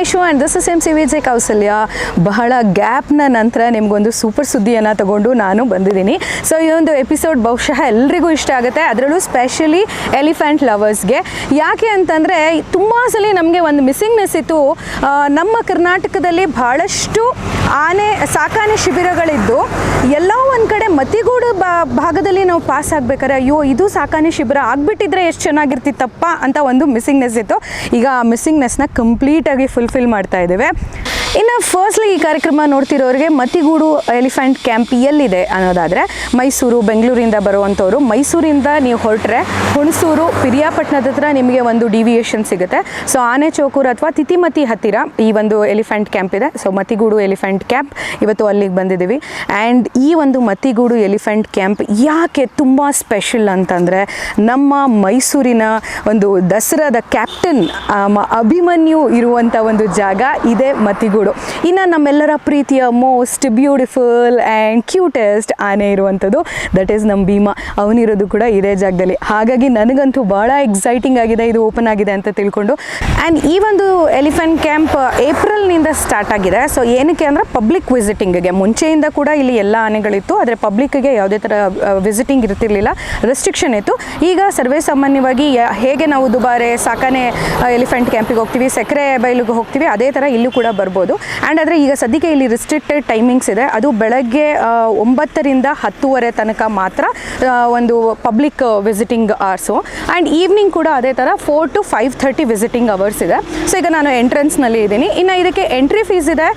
Aishu and this is M C Vijay Kausalya ಬಹಳ ಗ್ಯಾಪ್ನ ನಂತರ ನಿಮಗೊಂದು ಸೂಪರ್ ಸುದ್ದಿಯನ್ನು ತಗೊಂಡು ನಾನು ಬಂದಿದ್ದೀನಿ. ಸೊ ಈ ಒಂದು ಎಪಿಸೋಡ್ ಬಹುಶಃ ಎಲ್ರಿಗೂ ಇಷ್ಟ ಆಗುತ್ತೆ. ಅದರಲ್ಲೂ ಸ್ಪೆಷಲಿ ಎಲಿಫೆಂಟ್ ಲವರ್ಸ್ಗೆ ಯಾಕೆ ಅಂತಂದರೆ, ತುಂಬ ಸಲ ನಮಗೆ ಒಂದು ಮಿಸ್ಸಿಂಗ್ನೆಸ್ ಇತ್ತು. ನಮ್ಮ ಕರ್ನಾಟಕದಲ್ಲಿ ಬಹಳಷ್ಟು ಆನೆ, ಸಾಕಾನೆ ಶಿಬಿರಗಳಿದ್ದು, ಎಲ್ಲ ಒಂದು ಕಡೆ ಮತಿಗೂಡು ಭಾಗದಲ್ಲಿ ನಾವು ಪಾಸ್ ಆಗಬೇಕಾದ್ರೆ, ಅಯ್ಯೋ, ಇದು ಸಾಕಾನೆ ಶಿಬಿರ ಆಗಿಬಿಟ್ಟಿದ್ರೆ ಎಷ್ಟು ಚೆನ್ನಾಗಿರ್ತಿತ್ತಪ್ಪ ಅಂತ ಒಂದು ಮಿಸ್ಸಿಂಗ್ನೆಸ್ ಇತ್ತು. ಈಗ ಆ ಮಿಸ್ಸಿಂಗ್ನೆಸ್ನ ಕಂಪ್ಲೀಟಾಗಿ ಫುಲ್ಫಿಲ್ ಮಾಡ್ತಾ ಇದ್ದೇವೆ. ಇನ್ನು ಫಸ್ಟ್ಲಿ ಈ ಕಾರ್ಯಕ್ರಮ ನೋಡ್ತಿರೋರಿಗೆ ಮತಿಗೂಡು ಎಲಿಫೆಂಟ್ ಕ್ಯಾಂಪ್ ಎಲ್ಲಿದೆ ಅನ್ನೋದಾದರೆ ಮೈಸೂರು, ಬೆಂಗಳೂರಿಂದ ಬರುವಂಥವ್ರು. ಮೈಸೂರಿಂದ ನೀವು ಹೊರಟ್ರೆ ಹುಣಸೂರು, ಪಿರಿಯಾಪಟ್ಟಣದ ಹತ್ರ ನಿಮಗೆ ಒಂದು ಡಿವಿಯೇಷನ್ ಸಿಗುತ್ತೆ. ಸೊ ಆನೆ ಚೌಕೂರು ಅಥವಾ ತಿತಿಮತಿ ಹತ್ತಿರ ಈ ಒಂದು ಎಲಿಫೆಂಟ್ ಕ್ಯಾಂಪ್ ಇದೆ. ಸೊ ಮತಿಗೂಡು ಎಲಿಫೆಂಟ್ ಕ್ಯಾಂಪ್ ಇವತ್ತು ಅಲ್ಲಿಗೆ ಬಂದಿದ್ದೀವಿ. ಆ್ಯಂಡ್ ಈ ಒಂದು ಮತಿಗೂಡು ಎಲಿಫೆಂಟ್ ಕ್ಯಾಂಪ್ ಯಾಕೆ ತುಂಬ ಸ್ಪೆಷಲ್ ಅಂತಂದರೆ ನಮ್ಮ ಮೈಸೂರಿನ ಒಂದು ದಸರಾದ ಕ್ಯಾಪ್ಟನ್ ಅಭಿಮನ್ಯು ಇರುವಂಥ ಒಂದು ಜಾಗ ಇದೆ ಮತಿಗೂಡು ಇನ್ನು ನಮ್ಮೆಲ್ಲರ ಪ್ರೀತಿಯ ಮೋಸ್ಟ್ ಬ್ಯೂಟಿಫುಲ್ ಆ್ಯಂಡ್ ಕ್ಯೂಟೆಸ್ಟ್ ಆನೆ ಇರುವಂಥದ್ದು ದಟ್ ಈಸ್ ನಮ್ಮ ಭೀಮಾ. ಅವನಿರೋದು ಕೂಡ ಇದೇ ಜಾಗದಲ್ಲಿ. ಹಾಗಾಗಿ ನನಗಂತೂ ಭಾಳ ಎಕ್ಸೈಟಿಂಗ್ ಆಗಿದೆ, ಇದು ಓಪನ್ ಆಗಿದೆ ಅಂತ ತಿಳ್ಕೊಂಡು. ಆ್ಯಂಡ್ ಈ ಒಂದು ಎಲಿಫೆಂಟ್ ಕ್ಯಾಂಪ್ ಏಪ್ರಿಲ್ನಿಂದ ಸ್ಟಾರ್ಟ್ ಆಗಿದೆ. ಸೊ ಏನಕ್ಕೆ ಅಂದರೆ ಪಬ್ಲಿಕ್ ವಿಸಿಟಿಂಗ್ಗೆ ಮುಂಚೆಯಿಂದ ಕೂಡ ಇಲ್ಲಿ ಎಲ್ಲ ಆನೆಗಳಿತ್ತು, ಆದರೆ ಪಬ್ಲಿಕ್ಗೆ ಯಾವುದೇ ಥರ ವಿಸಿಟಿಂಗ್ ಇರ್ತಿರ್ಲಿಲ್ಲ. ರೆಸ್ಟ್ರಿಕ್ಷನ್ ಇತ್ತು. ಈಗ ಸರ್ವೇ ಸಾಮಾನ್ಯವಾಗಿ ಹೇಗೆ ನಾವು ದುಬಾರೆ, ಸಾಕಾನೆ ಎಲಿಫೆಂಟ್ ಕ್ಯಾಂಪಿಗೆ ಹೋಗ್ತೀವಿ, ಸಕ್ಕರೆ ಬೈಲಿಗೆ ಹೋಗ್ತೀವಿ, ಅದೇ ಥರ ಇಲ್ಲೂ ಕೂಡ ಬರ್ಬೋದು. ಆ್ಯಂಡ್ ಆದರೆ ಈಗ ಸದ್ಯಕ್ಕೆ ಇಲ್ಲಿ ರಿಸ್ಟ್ರಿಕ್ಟೆಡ್ ಟೈಮಿಂಗ್ಸ್ ಇದೆ. ಅದು ಬೆಳಗ್ಗೆ ಒಂಬತ್ತರಿಂದ ಹತ್ತುವರೆ ತನಕ ಮಾತ್ರ ಒಂದು public visiting hours and evening ಕೂಡ ಅದೇ ಥರ four to five thirty visiting hours ಇದೆ. ಸೊ ಈಗ ನಾನು ಎಂಟ್ರೆನ್ಸ್ನಲ್ಲಿ ಇದ್ದೀನಿ. ಇನ್ನು ಇದಕ್ಕೆ ಎಂಟ್ರಿ ಫೀಸ್ ಇದೆ.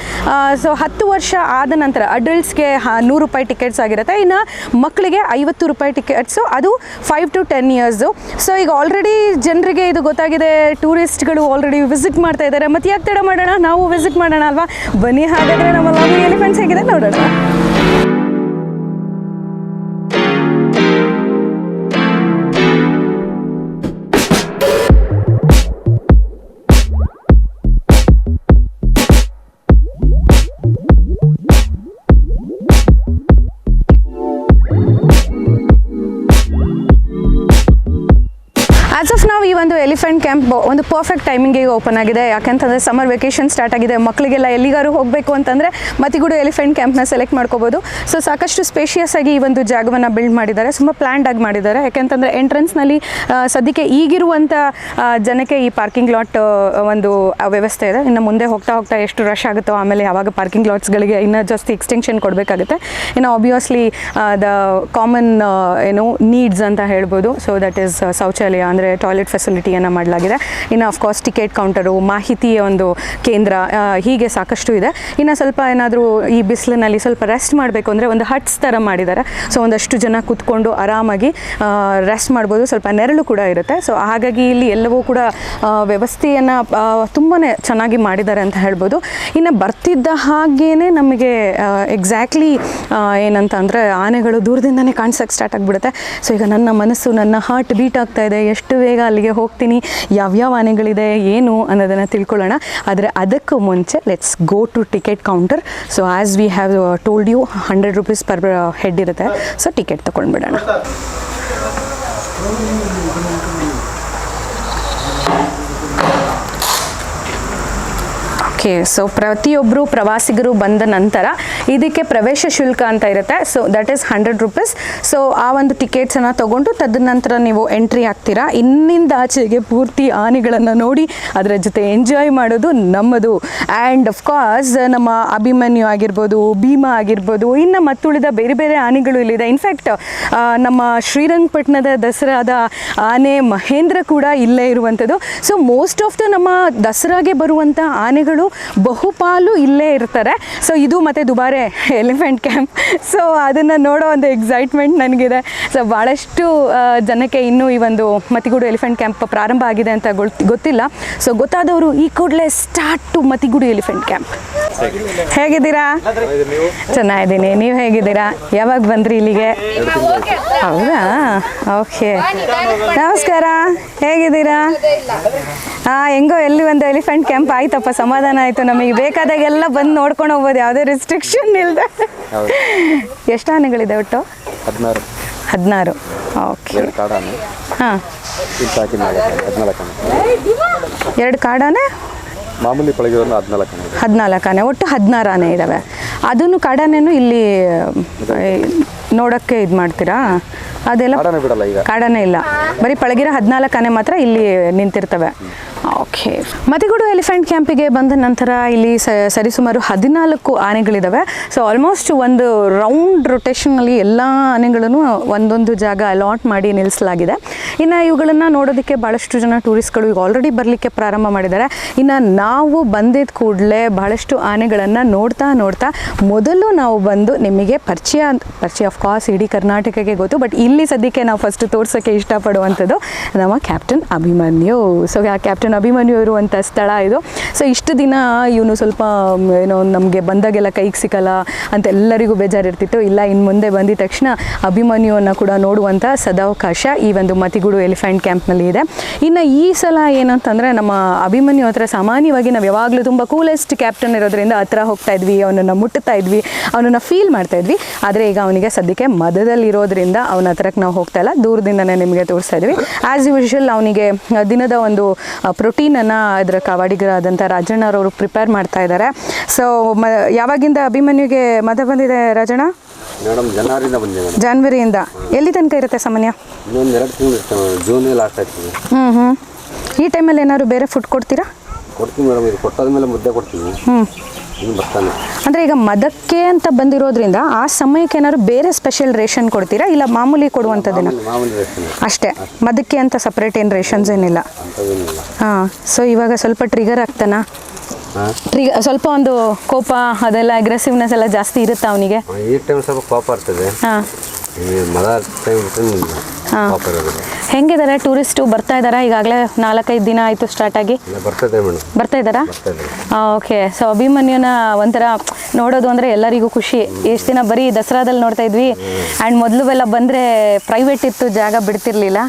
ಸೊ ಹತ್ತು ವರ್ಷ ಆದ ನಂತರ ಅಡಲ್ಟ್ಸ್ಗೆ ನೂರು ರೂಪಾಯಿ ಟಿಕೆಟ್ಸ್ ಆಗಿರುತ್ತೆ. ಇನ್ನು ಮಕ್ಕಳಿಗೆ ಐವತ್ತು ರೂಪಾಯಿ ಟಿಕೆಟ್ಸು ಅದು five to ten years so ಈಗ ಆಲ್ರೆಡಿ ಜನರಿಗೆ ಇದು ಗೊತ್ತಾಗಿದೆ. ಟೂರಿಸ್ಟ್ಗಳು ಆಲ್ರೆಡಿ ವಿಸಿಟ್ ಮಾಡ್ತಾ ಇದ್ದಾರೆ. ಮತ್ತೆ ಯಾಕೆ ತಡ ಮಾಡೋಣ? ನಾವು ವಿಸಿಟ್ ಮಾಡೋಣ. ಅಲ್ವಾ? ಬನ್ನಿ ಹಾಗಾದರೆ ನಮ್ಮ ಲವ್ ಎಲಿಫೆಂಟ್ಸ್ ಹೇಗಿದೆ ನೋಡೋಣ. ಒಂದು ಎಲಿಫೆಂಟ್ ಕ್ಯಾಂಪ್ ಒಂದು ಪರ್ಫೆಕ್ಟ್ ಟೈಮಿಂಗಿಗೆ ಓಪನ್ ಆಗಿದೆ. ಯಾಕೆಂತಂದರೆ ಸಮ್ಮರ್ ವೆಕೇಷನ್ ಸ್ಟಾರ್ಟ್ ಆಗಿದೆ. ಮಕ್ಕಳಿಗೆಲ್ಲ ಎಲ್ಲಿಗಾರು ಹೋಗಬೇಕು ಅಂತಂದರೆ ಮತಿಗೂಡು ಎಲಿಫೆಂಟ್ ಕ್ಯಾಂಪ್ನ ಸೆಲೆಕ್ಟ್ ಮಾಡ್ಕೋಬೋದು. ಸೊ ಸಾಕಷ್ಟು ಸ್ಪೇಷಿಯಸ್ ಆಗಿ ಈ ಒಂದು ಜಾಗವನ್ನು ಬಿಲ್ಡ್ ಮಾಡಿದ್ದಾರೆ. ತುಂಬ ಪ್ಲ್ಯಾಂಡ್ ಆಗಿ ಮಾಡಿದ್ದಾರೆ. ಯಾಕೆಂತಂದರೆ ಎಂಟ್ರೆನ್ಸ್ನಲ್ಲಿ ಸದ್ಯಕ್ಕೆ ಈಗಿರುವಂಥ ಜನಕ್ಕೆ ಈ ಪಾರ್ಕಿಂಗ್ ಲಾಟ್ ಒಂದು ವ್ಯವಸ್ಥೆ ಇದೆ. ಇನ್ನು ಮುಂದೆ ಹೋಗ್ತಾ ಹೋಗ್ತಾ ಎಷ್ಟು ರಶ್ ಆಗುತ್ತೋ, ಆಮೇಲೆ ಯಾವಾಗ ಪಾರ್ಕಿಂಗ್ ಲಾಟ್ಸ್ಗಳಿಗೆ ಇನ್ನೂ ಜಾಸ್ತಿ ಎಕ್ಸ್ಟೆನ್ಷನ್ ಕೊಡಬೇಕಾಗುತ್ತೆ. ಇನ್ನು ಆಬ್ವಿಯಸ್ಲಿ ದ ಕಾಮನ್ ಏನು ನೀಡ್ಸ್ ಅಂತ ಹೇಳ್ಬೋದು. ಸೊ ದಟ್ ಈಸ್ ಶೌಚಾಲಯ ಅಂದರೆ ಟಾಯ್ಲೆಟ್ ಫೆಸಿಲಿಟಿಯನ್ನು ಮಾಡಲಾಗಿದೆ. ಇನ್ನು ಅಫ್ಕೋರ್ಸ್ ಟಿಕೆಟ್ ಕೌಂಟರು ಮಾಹಿತಿಯ ಒಂದು ಕೇಂದ್ರ ಹೀಗೆ ಸಾಕಷ್ಟು ಇದೆ. ಇನ್ನು ಸ್ವಲ್ಪ ಏನಾದರೂ ಈ ಬಿಸಿಲಿನಲ್ಲಿ ಸ್ವಲ್ಪ ರೆಸ್ಟ್ ಮಾಡಬೇಕು ಅಂದರೆ ಒಂದು ಹಟ್ಸ್ ಥರ ಮಾಡಿದ್ದಾರೆ. ಸೊ ಒಂದಷ್ಟು ಜನ ಕೂತ್ಕೊಂಡು ಆರಾಮಾಗಿ ರೆಸ್ಟ್ ಮಾಡ್ಬೋದು. ಸ್ವಲ್ಪ ನೆರಳು ಕೂಡ ಇರುತ್ತೆ. ಸೊ ಹಾಗಾಗಿ ಇಲ್ಲಿ ಎಲ್ಲವೂ ಕೂಡ ವ್ಯವಸ್ಥೆಯನ್ನು ತುಂಬಾ ಚೆನ್ನಾಗಿ ಮಾಡಿದ್ದಾರೆ ಅಂತ ಹೇಳ್ಬೋದು. ಇನ್ನು ಬರ್ತಿದ್ದ ಹಾಗೇ ನಮಗೆ ಎಕ್ಸಾಕ್ಟ್ಲಿ ಏನಂತ ಅಂದರೆ ಆನೆಗಳು ದೂರದಿಂದನೇ ಕಾಣಿಸೋಕೆ ಸ್ಟಾರ್ಟ್ ಆಗಿಬಿಡುತ್ತೆ. ಸೊ ಈಗ ನನ್ನ ಮನಸ್ಸು, ನನ್ನ ಹಾರ್ಟ್ ಬೀಟ್ ಆಗ್ತಾ ಇದೆ. ಎಷ್ಟು ಬೇಗ ಅಲ್ಲಿಗೆ ಹೋಗ್ತೀನಿ ಯಾವ್ಯಾವ ಆನೆಗಳಿದೆ, ಏನು ಅನ್ನೋದನ್ನು ತಿಳ್ಕೊಳ್ಳೋಣ. ಆದರೆ ಅದಕ್ಕೂ ಮುಂಚೆ let's go to ticket counter so as we have told you hundred rupees per head ಇರುತ್ತೆ. ಸೊ ಟಿಕೆಟ್ ತೊಗೊಂಡ್ಬಿಡೋಣ. ಓಕೆ ಸೊ ಪ್ರತಿಯೊಬ್ಬರು ಪ್ರವಾಸಿಗರು ಬಂದ ನಂತರ ಇದಕ್ಕೆ ಪ್ರವೇಶ ಶುಲ್ಕ ಅಂತ ಇರುತ್ತೆ. So that is hundred rupees so ಆ ಒಂದು ಟಿಕೆಟ್ಸನ್ನು ತೊಗೊಂಡು ತದನಂತರ ನೀವು ಎಂಟ್ರಿ ಆಗ್ತೀರಾ ಇನ್ನಿಂದ ಆಚೆಗೆ ಪೂರ್ತಿ ಆನೆಗಳನ್ನು ನೋಡಿ ಅದರ ಜೊತೆ ಎಂಜಾಯ್ ಮಾಡೋದು ನಮ್ಮದು. ಆ್ಯಂಡ್ ಅಫ್ಕೋರ್ಸ್ ನಮ್ಮ ಅಭಿಮನ್ಯು ಆಗಿರ್ಬೋದು, ಭೀಮಾ ಆಗಿರ್ಬೋದು, ಇನ್ನು ಮತ್ತುಳಿದ ಬೇರೆ ಬೇರೆ ಆನೆಗಳು ಇಲ್ಲಿದೆ. ಇನ್ಫ್ಯಾಕ್ಟ್ ನಮ್ಮ ಶ್ರೀರಂಗಪಟ್ಟಣದ ದಸರಾದ ಆನೆ ಮಹೇಂದ್ರ ಕೂಡ ಇಲ್ಲೇ ಇರುವಂಥದ್ದು. ಸೊ ಮೋಸ್ಟ್ ಆಫ್ ದ ನಮ್ಮ ದಸರಾಗೆ ಬರುವಂಥ ಆನೆಗಳು ಬಹುಪಾಲು ಇಲ್ಲೇ ಇರ್ತಾರೆ. ಸೊ ಇದು ಮತ್ತು ದುಬಾರೆ ಎಲಿಫೆಂಟ್ ಕ್ಯಾಂಪ್ ಸೊ ಅದನ್ನು ನೋಡೋ ಒಂದು ಎಕ್ಸೈಟ್ಮೆಂಟ್ ನನಗಿದೆ. ಸೊ ಭಾಳಷ್ಟು ಜನಕ್ಕೆ ಇನ್ನೂ ಈ ಒಂದು ಮತಿಗೂಡು ಎಲಿಫೆಂಟ್ ಕ್ಯಾಂಪ್ ಪ್ರಾರಂಭ ಆಗಿದೆ ಅಂತ ಗೊತ್- ಗೊತ್ತಿಲ್ಲ. ಸೊ ಗೊತ್ತಾದವರು ಈ ಕೂಡಲೇ start to Mathigodu elephant camp ಹೇಗಿದ್ದೀರಾ? ಚೆನ್ನಾಗಿದ್ದೀನಿ. ನೀವು ಹೇಗಿದ್ದೀರಾ? ಯಾವಾಗ ಬಂದ್ರಿ ಇಲ್ಲಿಗೆ? ಹೌದಾ? ಓಕೆ ನಮಸ್ಕಾರ. ಹೇಗಿದ್ದೀರಾ? ಹಾಂ ಹೆಂಗೋ ಎಲ್ಲಿ ಒಂದು ಎಲಿಫೆಂಟ್ ಕ್ಯಾಂಪ್ ಆಯ್ತಪ್ಪ ಸಮಾಧಾನ ಆಯ್ತು. ನಮಗೆ ಬೇಕಾದಾಗೆಲ್ಲ ಬಂದು ನೋಡ್ಕೊಂಡು ಹೋಗ್ಬೋದು ಯಾವುದೇ ರಿಸ್ಟ್ರಿಕ್ಷನ್ ಇಲ್ಲದೆ ಎಷ್ಟು ಆನೆಗಳಿದೆ ಒಟ್ಟು? ಹದಿನಾರು. ಹದಿನಾರು. ಓಕೆ ಎರಡು ಕಾಡಾನೆ? ಹಾಂ. ಎರಡು ಕಾಡಾನೆ? ಮಾಮೂಲಿ ಪಳಗಿರೋದು ಹದಿನಾಲ್ಕು ಹದಿನಾಲ್ಕು ಆನೆ ಒಟ್ಟು ಹದಿನಾರು ಆನೆ ಇದ್ದಾವೆ ಅದನ್ನು ಕಾಡಾನೆನೂ ಇಲ್ಲಿ ನೋಡೋಕ್ಕೆ ಇದು ಮಾಡ್ತೀರಾ ಅದೆಲ್ಲ ಕಾಡನೇ ಇಲ್ಲ. ಬರೀ ಪಳಗಿರ ಹದಿನಾಲ್ಕು ಆನೆ ಮಾತ್ರ ಇಲ್ಲಿ ನಿಂತಿರ್ತವೆ. ಓಕೆ. ಮತಿಗುಡು ಎಲಿಫೆಂಟ್ ಕ್ಯಾಂಪಿಗೆ ಬಂದ ನಂತರ ಇಲ್ಲಿ ಸರಿಸುಮಾರು ಹದಿನಾಲ್ಕು ಆನೆಗಳಿದ್ದಾವೆ ಸೊ ಆಲ್ಮೋಸ್ಟ್ ಒಂದು ರೌಂಡ್ ರೊಟೇಷನಲ್ಲಿ ಎಲ್ಲ ಆನೆಗಳನ್ನು ಒಂದೊಂದು ಜಾಗ ಅಲಾಟ್ ಮಾಡಿ ನಿಲ್ಲಿಸಲಾಗಿದೆ ಇನ್ನು ಇವುಗಳನ್ನು ನೋಡೋದಕ್ಕೆ ಭಾಳಷ್ಟು ಜನ ಟೂರಿಸ್ಟ್ಗಳು ಈಗ ಆಲ್ರೆಡಿ ಬರಲಿಕ್ಕೆ ಪ್ರಾರಂಭ ಮಾಡಿದ್ದಾರೆ. ಇನ್ನು ನಾವು ಬಂದಿದ್ದ ಕೂಡಲೇ ಭಾಳಷ್ಟು ಆನೆಗಳನ್ನು ನೋಡ್ತಾ ನೋಡ್ತಾ ಮೊದಲು ನಾವು ಬಂದು ನಿಮಗೆ ಪರಿಚಯ ಪರಿಚಯ ಆಫ್ ಕೋರ್ಸ್ ಇಡೀ ಕರ್ನಾಟಕಕ್ಕೆ ಗೊತ್ತು ಬಟ್ ಇಲ್ಲಿ ಸದ್ಯಕ್ಕೆ ನಾವು ಫಸ್ಟ್ ತೋರ್ಸೋಕ್ಕೆ ಇಷ್ಟಪಡುವಂಥದ್ದು ನಮ್ಮ captain Abhimanyu. So captain Abhimanyu ಇರುವಂಥ ಸ್ಥಳ ಇದು. ಸೊ ಇಷ್ಟು ದಿನ ಇವನು ಸ್ವಲ್ಪ ಏನೋ ನಮಗೆ ಬಂದಾಗೆಲ್ಲ ಕೈಗೆ ಸಿಕ್ಕಲ್ಲ ಅಂತ ಎಲ್ಲರಿಗೂ ಬೇಜಾರಿರ್ತಿತ್ತು. ಇಲ್ಲ ಇನ್ನು ಮುಂದೆ ಬಂದಿದ ತಕ್ಷಣ ಅಭಿಮನ್ಯುವನ್ನು ಕೂಡ ನೋಡುವಂಥ ಸದಾವಕಾಶ ಈ ಒಂದು ಮತಿಗುಡು ಎಲಿಫೆಂಟ್ ಕ್ಯಾಂಪ್ನಲ್ಲಿ ಇದೆ. ಇನ್ನು ಈ ಸಲ ಏನಂತಂದರೆ ನಮ್ಮ ಅಭಿಮನ್ಯು ಹತ್ರ ಸಾಮಾನ್ಯವಾಗಿ ನಾವು ಯಾವಾಗಲೂ ತುಂಬ ಕೂಲೆಸ್ಟ್ ಕ್ಯಾಪ್ಟನ್ ಇರೋದ್ರಿಂದ ಹತ್ರ ಹೋಗ್ತಾ ಇದ್ವಿ, ಅವನನ್ನು ಮುಟ್ಟುತ್ತಾ ಇದ್ವಿ, ಅವನನ್ನು ಫೀಲ್ ಮಾಡ್ತಾ ಇದ್ವಿ. ಆದರೆ ಈಗ ಅವನಿಗೆ ಸದ್ಯಕ್ಕೆ ಮದದಲ್ಲಿರೋದ್ರಿಂದ ಅವನ ಹತ್ರಕ್ಕೆ ನಾವು ಹೋಗ್ತಾ ಇಲ್ಲ. ದೂರದಿಂದನೇ ನಿಮಗೆ ತೋರಿಸ್ತಾ ಇದ್ವಿ ಆ್ಯಸ್ ಯೂಶುವಲ್ ಅವನಿಗೆ ದಿನದ ಒಂದು ಪ್ರೋಟೀನನ್ನು ಇದರ ಕಾವಾಡಿಗರಾದಂಥ ರಾಜಣ್ಣರವರು ಪ್ರಿಪೇರ್ ಮಾಡ್ತಾ ಇದ್ದಾರೆ. ಸೊ ಮ ಯಾವಾಗಿಂದ ಅಭಿಮನ್ಯುಗೆ ಮದ ಬಂದಿದೆ ರಾಜಣ್ಣ? ಮೇಡಮ್ ಜನವರಿಂದ ಜಾನ್ವರಿಯಿಂದ. ಎಲ್ಲಿ ತನಕ ಇರುತ್ತೆ ಸಾಮಾನ್ಯ? ಇನ್ನೊಂದು ಎರಡು ತಿಂಗಳು ಜೂನೇ ಲಾಸ್ಟ್ ಆಗ್ತದೆ ಹ್ಞೂ ಹ್ಞೂ ಈ ಟೈಮಲ್ಲಿ ಏನಾದ್ರು ಬೇರೆ ಫುಡ್ ಕೊಡ್ತೀರಾ? ಕೊಡ್ತೀನಿ ಮೇಡಮ್ ಇದು ಕೊಟ್ಟಾದ್ಮೇಲೆ ಮುದ್ದೆ ಕೊಡ್ತೀನಿ ಹ್ಞೂ ಬರ್ತಾನೆ. ಅಂದರೆ ಈಗ ಮದಕ್ಕೆ ಅಂತ ಬಂದಿರೋದ್ರಿಂದ ಆ ಸಮಯಕ್ಕೆ ಏನಾದ್ರು ಬೇರೆ ಸ್ಪೆಷಲ್ ರೇಷನ್ ಕೊಡ್ತೀರಾ? ಇಲ್ಲ ಮಾಮೂಲಿ ಕೊಡುವಂಥದ್ದೇನ ಮಾಮೂಲಿ ಮಾಮೂಲಿ ರೇಷನ್. ಅಷ್ಟೇ. ಮದಕ್ಕೆ ಅಂತ ಸಪ್ರೇಟ್ ಏನು ರೇಷನ್ಸ್ ಏನಿಲ್ಲ. ಅಂಥದ್ದೇನಿಲ್ಲ. ಹಾಂ ಸೊ ಇವಾಗ ಸ್ವಲ್ಪ ಟ್ರಿಗರ್ ಆಗ್ತಾನ? ಟ್ರಿಗ ಸ್ವಲ್ಪ ಒಂದು ಕೋಪ ಅದೆಲ್ಲ ಅಗ್ರೆಸಿವ್ನೆಸ್ ಎಲ್ಲ ಜಾಸ್ತಿ ಇರುತ್ತಾ ಅವನಿಗೆ? ಈ ಟೈಮ್ ಸ್ವಲ್ಪ ಕೋಪ ಇರ್ತದೆ. ಹಾಂ. ಹೆಂಗಿದ್ದಾರೆ? ಟೂರಿಸ್ಟು ಬರ್ತಾ ಇದ್ದಾರಾ? ಈಗಾಗಲೇ ನಾಲ್ಕೈದು ದಿನ ಆಯಿತು ಸ್ಟಾರ್ಟ್ ಆಗಿ. ಬರ್ತಾ ಇದ್ದಾರಾ ಓಕೆ ಸೊ ಅಭಿಮನ್ಯುನ ಒಂಥರ ನೋಡೋದು ಅಂದರೆ ಎಲ್ಲರಿಗೂ ಖುಷಿ. ಎಷ್ಟು ದಿನ ಬರೀ ದಸರಾದಲ್ಲಿ ನೋಡ್ತಾ ಇದ್ವಿ. ಆ್ಯಂಡ್ ಮೊದಲು ಎಲ್ಲ ಬಂದರೆ ಪ್ರೈವೇಟ್ ಇತ್ತು ಜಾಗ ಬಿಡ್ತಿರ್ಲಿಲ್ಲ.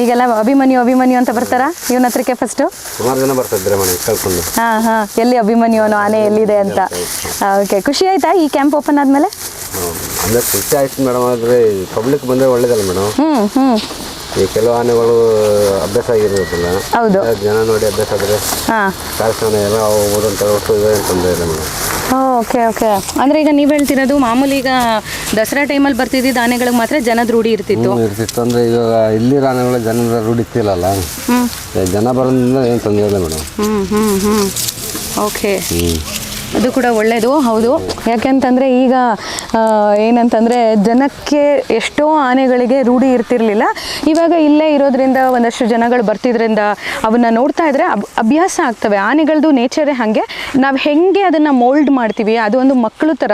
ಈಗೆಲ್ಲ ಅಭಿಮನ್ಯು ಅಭಿಮನ್ಯು ಅಂತ ಬರ್ತಾರಾ? ಇವನ ಹತ್ರಕ್ಕೆ ಫಸ್ಟು ಸುಮಾರು ಜನ ಬರ್ತಾ ಇದ್ದಾರೆ ಮೇಡಮ್ ಕಳ್ಕೊಂಡು. ಹಾಂ ಹಾಂ. ಎಲ್ಲಿ ಅಭಿಮನ್ಯು ಅನ್ನೋ ಆನೆ ಎಲ್ಲಿದೆ ಅಂತ? ಓಕೆ ಖುಷಿ ಆಯ್ತಾ ಈ ಕ್ಯಾಂಪ್ ಓಪನ್ ಆದ್ಮೇಲೆ? ಹ್ಮ್. ಅಂದ್ರೆ ಖುಷಿ ಆಯ್ತು ಮೇಡಮ್ ಆದ್ರೆ ಪಬ್ಲಿಕ್ ಬಂದ್ರೆ ಒಳ್ಳೇದಲ್ಲ ಮೇಡಮ್ ಹ್ಮ್ ಹ್ಞೂ ಈ ಕೆಲವು ಆನೆಗಳು ಅಭ್ಯಾಸ ಆಗಿರೋದಿಲ್ಲ ಹೌದು. ಜನ ನೋಡಿ ಅಭ್ಯಾಸ ಆದರೆ ಕಾರ್ಯಕ್ರಮ ಎಲ್ಲ ಅಂತ ಒಟ್ಟು ಇದೆ ತೊಂದರೆ ಇಲ್ಲ ಮೇಡಮ್ ಓಕೆ ಓಕೆ. ಅಂದ್ರೆ ಈಗ ನೀವು ಹೇಳ್ತಿರೋದು ಮಾಮೂಲಿ ಈಗ ದಸರಾ ಟೈಮಲ್ಲಿ ಬರ್ತಿದ್ದಿದ್ದು ಆನೆಗಳಿಗೆ ಮಾತ್ರ ಜನದ ರೂಢಿ ಇರ್ತಿತ್ತು. ಇರ್ತಿತ್ತು. ಅಂದರೆ ಇವಾಗ ಇಲ್ಲಿ ಆನೆಗಳು ಜನರ ರೂಢಿತ್ತಿಲ್ಲಲ್ಲ ಹ್ಞೂ ಜನ ಬರೋದ್ರಿಂದ ಏನು ತೊಂದರೆ ಇಲ್ಲ ಮೇಡಮ್. ಹ್ಞೂ ಹ್ಞೂ ಹ್ಞೂ ಓಕೆ. ಹ್ಞೂ ಅದು ಕೂಡ ಒಳ್ಳೆಯದು ಹೌದು. ಯಾಕೆಂತಂದರೆ ಈಗ ಏನಂತಂದರೆ ಜನಕ್ಕೆ ಎಷ್ಟೋ ಆನೆಗಳಿಗೆ ರೂಢಿ ಇರ್ತಿರ್ಲಿಲ್ಲ. ಇವಾಗ ಇಲ್ಲೇ ಇರೋದ್ರಿಂದ ಒಂದಷ್ಟು ಜನಗಳು ಬರ್ತಿದ್ರಿಂದ ಅವನ್ನ ನೋಡ್ತಾ ಇದ್ರೆ ಅಭ್ಯಾಸ ಆಗ್ತವೆ. ಆನೆಗಳದ್ದು ನೇಚರೇ ಹಾಗೆ. ನಾವು ಹೆಂಗೆ ಅದನ್ನು ಮೋಲ್ಡ್ ಮಾಡ್ತೀವಿ, ಅದು ಒಂದು ಮಕ್ಕಳು ಥರ